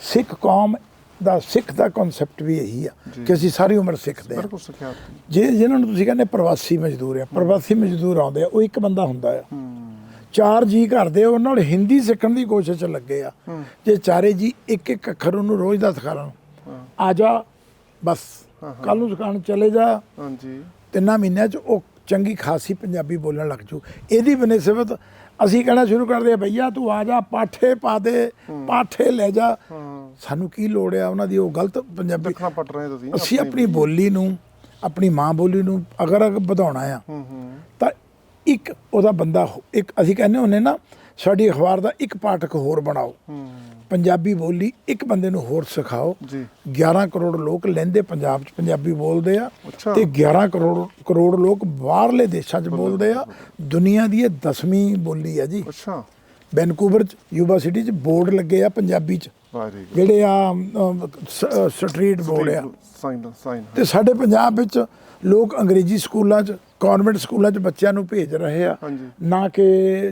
ਸਿੱਖ ਕੌਮ ਦਾ ਸਿੱਖ ਦਾ ਕਨਸੈਪਟ ਵੀ ਇਹੀ ਆ ਕਿ ਅਸੀਂ ਸਾਰੀ ਉਮਰ ਸਿੱਖਦੇ ਆ। ਜੇ ਜਿਹਨਾਂ ਨੂੰ ਤੁਸੀਂ ਕਹਿੰਦੇ ਪ੍ਰਵਾਸੀ ਮਜ਼ਦੂਰ ਆ ਪ੍ਰਵਾਸੀ ਮਜ਼ਦੂਰ ਆਉਂਦੇ ਆ ਉਹ ਇੱਕ ਬੰਦਾ ਹੁੰਦਾ ਆ। ਚਾਰ ਜੀ ਕਰਦੇ ਉਹਨਾਂ ਨਾਲ ਹਿੰਦੀ ਸਿੱਖਣ ਦੀ ਕੋਸ਼ਿਸ਼ ਲੱਗੇ ਆ। ਜੇ ਚਾਰੇ ਜੀ ਇੱਕ ਇੱਕ ਅੱਖਰ ਉਹਨੂੰ ਰੋਜ਼ ਦਾ ਸਿਖਾਉਣ ਆ ਜਾ ਬਸ। ਕੱਲ ਨੂੰ ਸਿਖਾਉਣ ਚਲੇ ਜਾ। ਹਾਂਜੀ। ਤਿੰਨਾਂ ਮਹੀਨਿਆਂ 'ਚ ਉਹ ਚੰਗੀ ਖਾਸੀ ਪੰਜਾਬੀ ਬੋਲਣ ਲੱਗ ਜੂ। ਇਹਦੀ ਬਨਿਸਬਤ ਅਸੀਂ ਕਹਿਣਾ ਸ਼ੁਰੂ ਕਰਦੇ ਆ ਭਈਆ ਤੂੰ ਆ ਜਾ ਪਾਠੇ ਪਾ ਦੇ ਪਾਠੇ ਲੈ ਜਾ। ਸਾਨੂੰ ਕੀ ਲੋੜ ਆ ਉਹਨਾਂ ਦੀ? ਉਹ ਗਲਤ ਪੰਜਾਬੀ ਦੱਖਣਾ ਪਟ ਰਹੇ ਤੁਸੀਂ ਅਸੀਂ ਆਪਣੀ ਬੋਲੀ ਨੂੰ ਆਪਣੀ ਮਾਂ ਬੋਲੀ ਨੂੰ ਅਗਰ ਵਧਾਉਣਾ ਆ ਹੂੰ ਹੂੰ। ਤਾਂ ਇੱਕ ਉਹਦਾ ਬੰਦਾ ਹੋ- ਇੱਕ ਅਸੀਂ ਕਹਿੰਦੇ ਹੁੰਨੇ ਨਾ ਸਾਡੀ ਅਖਬਾਰ ਦਾ ਇੱਕ ਪਾਠਕ ਹੋਰ ਬਣਾਓ। ਪੰਜਾਬੀ ਬੋਲੀ ਇੱਕ ਬੰਦੇ ਨੂੰ ਹੋਰ ਸਿਖਾਓ। ਜੀ। 11 ਕਰੋੜ ਲੋਕ ਲੈਂਦੇ ਪੰਜਾਬ 'ਚ ਪੰਜਾਬੀ ਬੋਲਦੇ ਆ। ਅੱਛਾ। ਤੇ 11 ਕਰੋੜ ਕਰੋੜ ਲੋਕ ਬਾਹਰਲੇ ਦੇਸ਼ਾਂ 'ਚ ਬੋਲਦੇ ਆ। ਦੁਨੀਆ ਦੀ ਇਹ 10ਵੀਂ ਬੋਲੀ ਆ ਜੀ। ਅੱਛਾ। ਵੈਨਕੂਵਰ 'ਚ ਯੂਬਾ ਸਿਟੀ 'ਚ ਬੋਰਡ ਲੱਗੇ ਆ ਪੰਜਾਬੀ 'ਚ। ਵੈਰੀ ਜਿਹੜੇ ਆ ਸਟਰੀਟ ਬੋਰਡ ਆ। Sign sign. ਤੇ ਸਾਡੇ ਪੰਜਾਬ ਵਿੱਚ ਲੋਕ ਅੰਗਰੇਜ਼ੀ ਸਕੂਲਾਂ 'ਚ ਕਨਵੈਂਟ ਸਕੂਲਾਂ 'ਚ ਬੱਚਿਆਂ ਨੂੰ ਭੇਜ ਰਹੇ ਆ। ਨਾ ਕਿ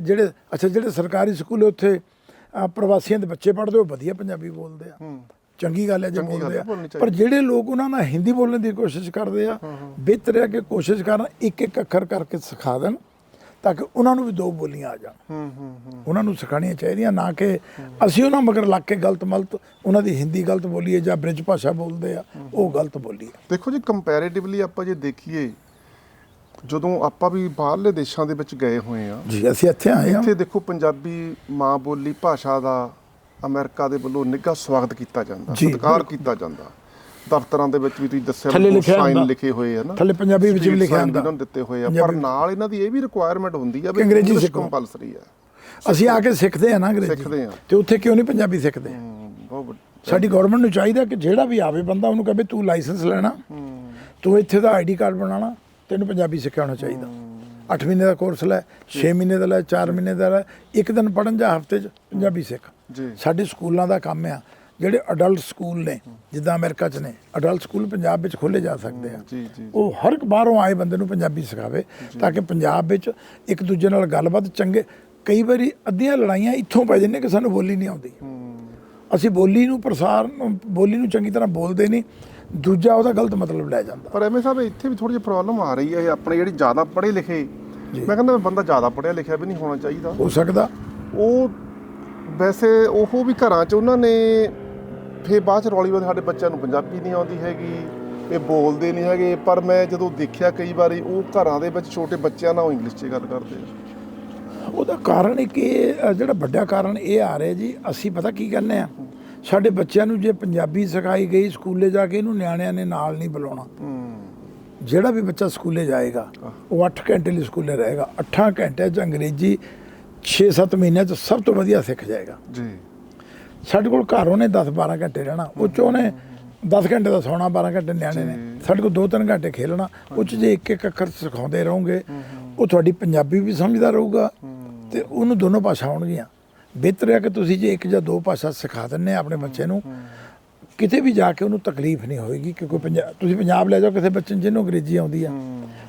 ਜਿਹੜੇ ਅੱਛਾ ਜਿਹੜੇ ਸਰਕਾਰੀ ਸਕੂਲ ਉੱਥੇ ਪ੍ਰਵਾਸੀਆਂ ਦੇ ਬੱਚੇ ਪੜ੍ਹਦੇ ਉਹ ਵਧੀਆ ਪੰਜਾਬੀ ਬੋਲਦੇ ਆ। ਚੰਗੀ ਗੱਲ ਹੈ ਜੇ ਬੋਲਦੇ ਆ ਪਰ। ਜਿਹੜੇ ਲੋਕ ਉਹਨਾਂ ਨਾਲ ਹਿੰਦੀ ਬੋਲਣ ਦੀ ਕੋਸ਼ਿਸ਼ ਕਰਦੇ ਆ ਬਿਹਤਰ ਹੈ ਕਿ ਕੋਸ਼ਿਸ਼ ਕਰਨ ਇੱਕ ਇੱਕ ਅੱਖਰ ਕਰਕੇ ਸਿਖਾ ਦੇਣ ਤਾਂ ਕਿ ਉਹਨਾਂ ਨੂੰ ਵੀ ਦੋ ਬੋਲੀਆਂ ਆ ਜਾਣ। ਉਹਨਾਂ ਨੂੰ ਸਿਖਾਉਣੀਆਂ ਚਾਹੀਦੀਆਂ ਨਾ ਕਿ ਅਸੀਂ ਉਹਨਾਂ ਮਗਰ ਲੱਗ ਕੇ ਗਲਤ ਮਲਤ ਉਹਨਾਂ ਦੀ ਹਿੰਦੀ ਗਲਤ ਬੋਲੀਏ ਜਾਂ ਬ੍ਰਿਜ ਭਾਸ਼ਾ ਬੋਲਦੇ ਆ ਉਹ ਗਲਤ ਬੋਲੀਏ। ਦੇਖੋ ਜੀ ਕੰਪੈਰੀਟਿਵਲੀ ਆਪਾਂ ਜੇ ਦੇਖੀਏ ਜਦੋਂ ਆਪਾਂ ਵੀ ਬਾਹਰਲੇ ਦੇਸ਼ਾਂ ਦੇ ਵਿੱਚ ਗਏ ਹੋਏ ਆ ਜੀ ਅਸੀਂ ਇੱਥੇ ਆਏ ਹਾਂ। ਇੱਥੇ ਦੇਖੋ ਪੰਜਾਬੀ ਮਾਂ ਬੋਲੀ ਭਾਸ਼ਾ ਦਾ ਅਮਰੀਕਾ ਦੇ ਵੱਲੋਂ ਨਿੱਘਾ ਸਵਾਗਤ ਕੀਤਾ ਜਾਂਦਾ ਸਤਿਕਾਰ ਕੀਤਾ ਜਾਂਦਾ। ਦਫ਼ਤਰਾਂ ਦੇ ਵਿੱਚ ਵੀ ਤੁਸੀਂ ਦੱਸਿਆ ਸਾਈਨ। ਲਿਖੇ ਹੋਏ ਆ ਨਾ। ਥੱਲੇ ਪੰਜਾਬੀ ਵਿੱਚ ਵੀ ਲਿਖਿਆ ਵੀ ਹੁੰਦਾ। ਉਹਨਾਂ ਨੂੰ ਦਿੱਤੇ ਹੋਏ ਆ ਪਰ ਨਾਲ ਇਹਨਾਂ ਦੀ ਇਹ ਵੀ ਰਿਕੁਆਇਰਮੈਂਟ ਹੁੰਦੀ ਆ ਕਿ ਅੰਗਰੇਜ਼ੀ ਸਿੱਖੋ। ਕੰਪਲਸਰੀ ਆ। ਅਸੀਂ ਆ ਕੇ ਸਿੱਖਦੇ ਆ ਨਾ ਅੰਗਰੇਜ਼ੀ। ਸਿੱਖਦੇ ਆ। ਤੇ ਉੱਥੇ ਕਿਉਂ ਨਹੀਂ ਪੰਜਾਬੀ ਸਿੱਖਦੇ? ਬਹੁਤ ਸਾਡੀ ਗਵਰਨਮੈਂਟ ਨੂੰ ਚਾਹੀਦਾ ਕਿ ਜਿਹੜਾ ਵੀ ਆਵੇ ਬੰਦਾ ਉਹਨੂੰ ਕਹੇ ਤੂੰ ਲਾਇਸੈਂਸ ਲੈਣਾ ਤੂੰ ਇੱਥੇ ਦਾ ਆਈਡੀ ਕਾਰਡ ਬਣਾਉਣਾ ਤੈਨੂੰ ਪੰਜਾਬੀ ਸਿੱਖਿਆ ਹੋਣਾ ਚਾਹੀਦਾ। 8 ਮਹੀਨੇ ਦਾ ਕੋਰਸ ਲੈ 6 ਮਹੀਨੇ ਦਾ ਲੈ 4 ਮਹੀਨੇ ਦਾ ਲੈ ਇੱਕ ਦਿਨ ਪੜਨ ਜਾਂ ਹਫ਼ਤੇ 'ਚ ਪੰਜਾਬੀ ਸਿੱਖ। ਜੀ। ਸਾਡੇ ਸਕੂਲਾਂ ਦਾ ਕੰਮ ਆ ਜਿਹੜੇ ਅਡਲਟ ਸਕੂਲ ਨੇ ਜਿੱਦਾਂ ਅਮਰੀਕਾ 'ਚ ਨੇ ਅਡਲਟ ਸਕੂਲ ਪੰਜਾਬ ਵਿੱਚ ਖੋਲੇ ਜਾ ਸਕਦੇ ਆ। ਉਹ ਹਰ ਇੱਕ ਬਾਹਰੋਂ ਆਏ ਬੰਦੇ ਨੂੰ ਪੰਜਾਬੀ ਸਿਖਾਵੇ ਤਾਂ ਕਿ ਪੰਜਾਬ ਵਿੱਚ ਇੱਕ ਦੂਜੇ ਨਾਲ ਗੱਲਬਾਤ ਚੰਗੇ ਕਈ ਵਾਰੀ ਅੱਧੀਆਂ ਲੜਾਈਆਂ ਇੱਥੋਂ ਪੈ ਜਾਂਦੀਆਂ ਕਿ ਸਾਨੂੰ ਬੋਲੀ ਨਹੀਂ ਆਉਂਦੀ। ਅਸੀਂ ਬੋਲੀ ਨੂੰ ਪ੍ਰਸਾਰ ਬੋਲੀ ਨੂੰ ਚੰਗੀ ਤਰ੍ਹਾਂ ਬੋਲਦੇ ਨਹੀਂ ਦੂਜਾ ਉਹਦਾ ਗਲਤ ਮਤਲਬ ਲੈ ਜਾਂਦਾ। ਪਰ ਐਵੇਂ ਸਾਹਿਬ ਇੱਥੇ ਵੀ ਥੋੜੀ ਜਿਹੀ ਪ੍ਰੋਬਲਮ ਆ ਰਹੀ ਹੈ ਇਹ ਆਪਣੇ ਜਿਹੜੀ ਜ਼ਿਆਦਾ ਪੜ੍ਹੇ ਲਿਖੇ। ਮੈਂ ਕਹਿੰਦਾ ਬੰਦਾ ਜ਼ਿਆਦਾ ਪੜ੍ਹਿਆ ਲਿਖਿਆ ਵੀ ਨਹੀਂ ਹੋਣਾ ਚਾਹੀਦਾ। ਹੋ ਸਕਦਾ। ਉਹ ਵੈਸੇ ਉਹ ਵੀ ਘਰਾਂ 'ਚ ਉਹਨਾਂ ਨੇ ਫੇਰ ਬਾਅਦ 'ਚ ਰੌਲੀ ਸਾਡੇ ਬੱਚਿਆਂ ਨੂੰ ਪੰਜਾਬੀ ਨਹੀਂ ਆਉਂਦੀ ਹੈਗੀ ਇਹ ਬੋਲਦੇ ਨਹੀਂ ਹੈਗੇ। ਪਰ ਮੈਂ ਜਦੋਂ ਦੇਖਿਆ ਕਈ ਵਾਰੀ ਉਹ ਘਰਾਂ ਦੇ ਵਿੱਚ ਛੋਟੇ ਬੱਚਿਆਂ ਨਾਲ ਉਹ ਇੰਗਲਿਸ਼ 'ਚ ਗੱਲ ਕਰਦੇ ਆ। ਉਹਦਾ ਕਾਰਨ ਇਹ ਅ, ਜਿਹੜਾ ਵੱਡਾ ਕਾਰਨ ਇਹ ਆ ਰਿਹਾ ਜੀ ਅਸੀਂ ਪਤਾ ਕੀ ਕਹਿੰਦੇ ਆ? ਸਾਡੇ ਬੱਚਿਆਂ ਨੂੰ ਜੇ ਪੰਜਾਬੀ ਸਿਖਾਈ ਗਈ ਸਕੂਲੇ ਜਾ ਕੇ ਇਹਨੂੰ ਨਿਆਣਿਆਂ ਨੇ ਨਾਲ ਨਹੀਂ ਬੁਲਾਉਣਾ। ਜਿਹੜਾ ਵੀ ਬੱਚਾ ਸਕੂਲੇ ਜਾਏਗਾ ਉਹ 8 ਘੰਟੇ ਲਈ ਸਕੂਲੇ ਰਹੇਗਾ। 8 ਘੰਟੇ 'ਚ ਅੰਗਰੇਜ਼ੀ 6-7 ਮਹੀਨਿਆਂ 'ਚ ਸਭ ਤੋਂ ਵਧੀਆ ਸਿੱਖ ਜਾਏਗਾ। ਜੀ। ਸਾਡੇ ਕੋਲ ਘਰ ਉਹਨੇ 10-12 ਘੰਟੇ ਰਹਿਣਾ। ਉਹ 'ਚ ਉਹਨੇ 10 ਘੰਟੇ ਦਾ ਸੌਣਾ 12 ਘੰਟੇ ਨਿਆਣੇ ਨੇ। ਸਾਡੇ ਕੋਲ 2-3 ਘੰਟੇ ਖੇਲਣਾ। ਉਹ 'ਚ ਜੇ ਇੱਕ ਇੱਕ ਅੱਖਰ ਸਿਖਾਉਂਦੇ ਰਹੋਗੇ ਉਹ ਤੁਹਾਡੀ ਪੰਜਾਬੀ ਵੀ ਸਮਝਦਾ ਰਹੂਗਾ ਤੇ ਉਹਨੂੰ ਦੋਨੋਂ ਭਾਸ਼ਾ ਆਉਣਗੀਆਂ। ਬਿਹਤਰ ਹੈ ਕਿ ਤੁਸੀਂ ਜੇ ਇੱਕ ਜਾਂ ਦੋ ਭਾਸ਼ਾ ਸਿਖਾ ਆ ਆਪਣੇ ਬੱਚੇ ਨੂੰ ਕਿਤੇ ਵੀ ਜਾ ਕੇ ਉਹਨੂੰ ਤਕਲੀਫ ਨਹੀਂ ਹੋਏਗੀ ਕਿ ਕੋਈ ਪੰਜਾਬ ਤੁਸੀਂ ਪੰਜਾਬ ਲੈ ਜਾਓ ਕਿਸੇ ਬੱਚੇ ਨੂੰ ਜਿਹਨੂੰ ਅੰਗਰੇਜ਼ੀ ਆਉਂਦੀ ਆ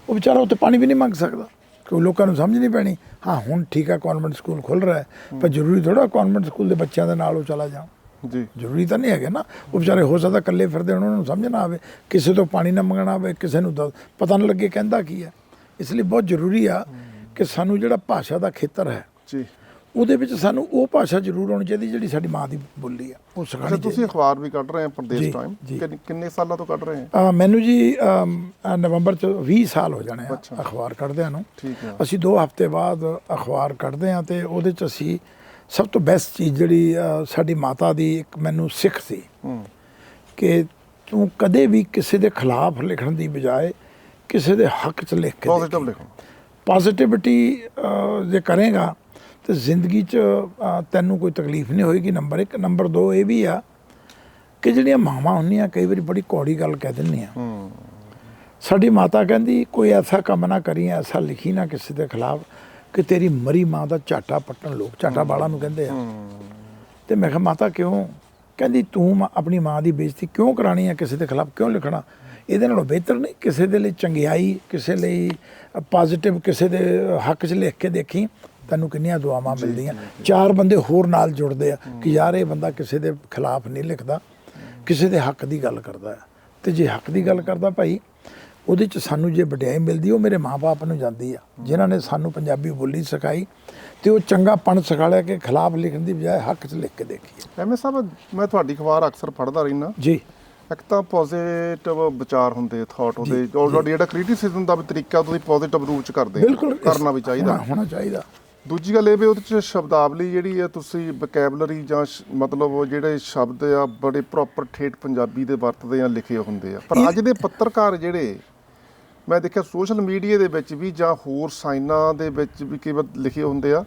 ਉਹ ਵਿਚਾਰਾ ਉੱਥੇ ਪਾਣੀ ਵੀ ਨਹੀਂ ਮੰਗ ਸਕਦਾ ਕਿਉਂ ਲੋਕਾਂ ਨੂੰ ਸਮਝ ਨਹੀਂ ਪੈਣੀ ਹਾਂ ਹੁਣ ਠੀਕ ਹੈ ਕਨਵੈਂਟ ਸਕੂਲ ਖੁੱਲ ਰਿਹਾ ਪਰ ਜ਼ਰੂਰੀ ਥੋੜਾ ਕਨਵੈਂਟ ਸਕੂਲ ਦੇ ਬੱਚਿਆਂ ਦੇ ਨਾਲ ਉਹ ਚਲਾ ਜਾਓ ਜੀ। ਜ਼ਰੂਰੀ ਤਾਂ ਨਹੀਂ ਹੈਗਾ ਨਾ ਉਹ ਵਿਚਾਰੇ ਹੋ ਸਕਦਾ ਇਕੱਲੇ ਫਿਰਦੇ ਉਹਨਾਂ ਨੂੰ ਸਮਝ ਨਾ ਆਵੇ ਕਿਸੇ ਤੋਂ ਪਾਣੀ ਨਾ ਮੰਗਣਾ ਆਵੇ ਕਿਸੇ ਨੂੰ ਪਤਾ ਨਾ ਲੱਗੇ ਕਹਿੰਦਾ ਕੀ ਹੈ। ਇਸ ਲਈ ਬਹੁਤ ਜ਼ਰੂਰੀ ਆ ਕਿ ਸਾਨੂੰ ਜਿਹੜਾ ਭਾਸ਼ਾ ਦਾ ਖੇਤਰ ਹੈ ਜੀ। ਉਹਦੇ ਵਿੱਚ ਸਾਨੂੰ ਉਹ ਭਾਸ਼ਾ ਜ਼ਰੂਰ ਆਉਣੀ ਚਾਹੀਦੀ ਜਿਹੜੀ ਸਾਡੀ ਮਾਂ ਦੀ ਬੋਲੀ ਆ ਉਹ ਸਿਖਾਣੀ ਤੁਸੀਂ ਅਖਬਾਰ ਵੀ ਕੱਢ ਰਹੇ ਆ ਪ੍ਰਦੇਸ਼ ਟਾਈਮ। ਕਿੰਨੇ ਸਾਲਾਂ ਤੋਂ ਕੱਢ ਰਹੇ ਆ ਚਾਹੀਦੀ ਮੈਨੂੰ ਜੀ ਨਵੰਬਰ ਚ 20 ਸਾਲ ਹੋ ਜਾਣੇ ਆ। ਅਖਬਾਰ ਕੱਢਦਿਆਂ ਨੂੰ। ਅਸੀਂ 2 ਹਫ਼ਤੇ ਬਾਅਦ ਅਖਬਾਰ ਕੱਢਦੇ ਆ ਤੇ ਉਹਦੇ ਚ ਅਸੀਂ ਸਭ ਤੋਂ ਬੈਸਟ ਚੀਜ਼ ਜਿਹੜੀ ਸਾਡੀ ਮਾਤਾ ਦੀ ਇੱਕ ਮੈਨੂੰ ਸਿੱਖ ਸੀ ਕਿ ਤੂੰ ਕਦੇ ਵੀ ਕਿਸੇ ਦੇ ਖਿਲਾਫ ਲਿਖਣ ਦੀ ਬਜਾਏ ਕਿਸੇ ਦੇ ਹੱਕ 'ਚ ਲਿਖ ਕੇ ਪੋਜ਼ਿਟਿਵ ਲਿਖੋ। ਪੋਜ਼ਿਟਿਵਿਟੀ ਜੇ ਕਰੇਗਾ ਤੇ ਜ਼ਿੰਦਗੀ 'ਚ ਤੈਨੂੰ ਕੋਈ ਤਕਲੀਫ ਨਹੀਂ ਹੋਏਗੀ ਨੰਬਰ 1 ਨੰਬਰ 2 ਇਹ ਵੀ ਆ ਕਿ ਜਿਹੜੀਆਂ ਮਾਵਾਂ ਹੁੰਦੀਆਂ ਕਈ ਵਾਰੀ ਬੜੀ ਕੌੜੀ ਗੱਲ ਕਹਿ ਦਿੰਦੀਆਂ। ਹੂੰ। ਸਾਡੀ ਮਾਤਾ ਕਹਿੰਦੀ ਕੋਈ ਐਸਾ ਕੰਮ ਨਾ ਕਰੀ ਐਸਾ ਲਿਖੀ ਨਾ ਕਿਸੇ ਦੇ ਖਿਲਾਫ ਕਿ ਤੇਰੀ ਮਰੀ ਮਾਂ ਦਾ ਝਾਟਾ ਪੱਟਣ ਲੋਕ ਝਾਟਾ ਬਾਲਾ ਨੂੰ ਕਹਿੰਦੇ ਆ। ਤੇ ਮੈਂ ਕਿਹਾ ਮਾਤਾ ਕਿਉਂ? ਕਹਿੰਦੀ ਤੂੰ ਮਾਂ- ਆਪਣੀ ਮਾਂ ਦੀ ਬੇਇੱਜ਼ਤੀ ਕਿਉਂ ਕਰਾਣੀ ਹੈ ਕਿਸੇ ਦੇ ਖਿਲਾਫ ਕਿਉਂ ਲਿਖਣਾ? ਇਹਦੇ ਨਾਲੋਂ ਬਿਹਤਰ ਨਹੀਂ? ਕਿਸੇ ਦੇ ਲਈ ਚੰਗਿਆਈ ਕਿਸੇ ਲਈ ਪੋਜ਼ਿਟਿਵ ਕਿਸੇ ਦੇ ਹੱਕ 'ਚ ਲਿਖ ਕੇ ਦੇਖੀ। ਤੈਨੂੰ ਕਿੰਨੀਆਂ ਦੁਆਵਾਂ ਮਿਲਦੀਆਂ। ਚਾਰ ਬੰਦੇ ਹੋਰ ਨਾਲ ਜੁੜਦੇ ਆ ਕਿ ਯਾਰ ਇਹ ਬੰਦਾ ਕਿਸੇ ਦੇ ਖਿਲਾਫ ਨਹੀਂ ਲਿਖਦਾ ਕਿਸੇ ਦੇ ਹੱਕ ਦੀ ਗੱਲ ਕਰਦਾ ਹੈ। ਤੇ ਜੇ ਹੱਕ ਦੀ ਗੱਲ ਕਰਦਾ ਭਾਈ ਉਹਦੇ ਚ ਸਾਨੂੰ ਜੇ ਵਡਿਆਈ ਮਿਲਦੀ ਉਹ ਮੇਰੇ ਮਾਪੇ ਨੂੰ ਜਾਂਦੀ ਆ ਜਿਨ੍ਹਾਂ ਨੇ ਸਾਨੂੰ ਪੰਜਾਬੀ ਬੋਲੀ ਸਿਖਾਈ ਤੇ ਉਹ ਚੰਗਾ ਪਣ ਸਿਖਾਲਿਆ ਕਿ ਖਿਲਾਫ ਲਿਖਣ ਦੀ ਬਜਾਏ ਹੱਕ 'ਚ ਲਿਖ ਕੇ ਦੇਖੀਏ। ਐਮਏ ਸਾਹਿਬ ਮੈਂ ਤੁਹਾਡੀ ਅਖਬਾਰ ਅਕਸਰ ਪੜ੍ਹਦਾ ਰਹਿਣਾ ਜੀ। ਇੱਕ ਤਾਂ ਪੋਜ਼ਿਟਿਵ ਵਿਚਾਰ ਹੁੰਦੇ ਥਾਟ ਉਹਦੇ ਜਿਹੜਾ ਕ੍ਰਿਟਿਸਿਜ਼ਮ ਦਾ ਵੀ ਤਰੀਕਾ ਤੁਸੀਂ ਪੋਜ਼ਿਟਿਵ ਰੂਪ ਚ ਕਰਦੇ ਕਰਨਾ ਵੀ ਚਾਹੀਦਾ। ਹੋਣਾ ਚਾਹੀਦਾ। ਦੂਜੀ ਗੱਲ ਇਹ ਵੀ ਉਹਦੇ ਚ ਸ਼ਬਦਾਵਲੀ ਜਿਹੜੀ ਹੈ ਤੁਸੀਂ ਵੋਕੈਬਲਰੀ ਜਾਂ ਮਤਲਬ ਉਹ ਜਿਹੜੇ ਸ਼ਬਦ ਆ ਬੜੇ ਪ੍ਰੋਪਰ ਠੇਠ ਪੰਜਾਬੀ ਦੇ ਵਰਤਦੇ ਆ ਲਿਖੇ ਹੁੰਦੇ ਆ। ਪਰ ਅੱਜ ਦੇ ਪੱਤਰਕਾਰ ਜਿਹੜੇ ਮੈਂ ਦੇਖਿਆ ਸੋਸ਼ਲ ਮੀਡੀਆ ਦੇ ਵਿੱਚ ਵੀ ਜਾਂ ਹੋਰ ਸਾਈਨਾਂ ਦੇ ਵਿੱਚ ਵੀ ਕਈ ਵਾਰ ਲਿਖੇ ਹੁੰਦੇ ਆ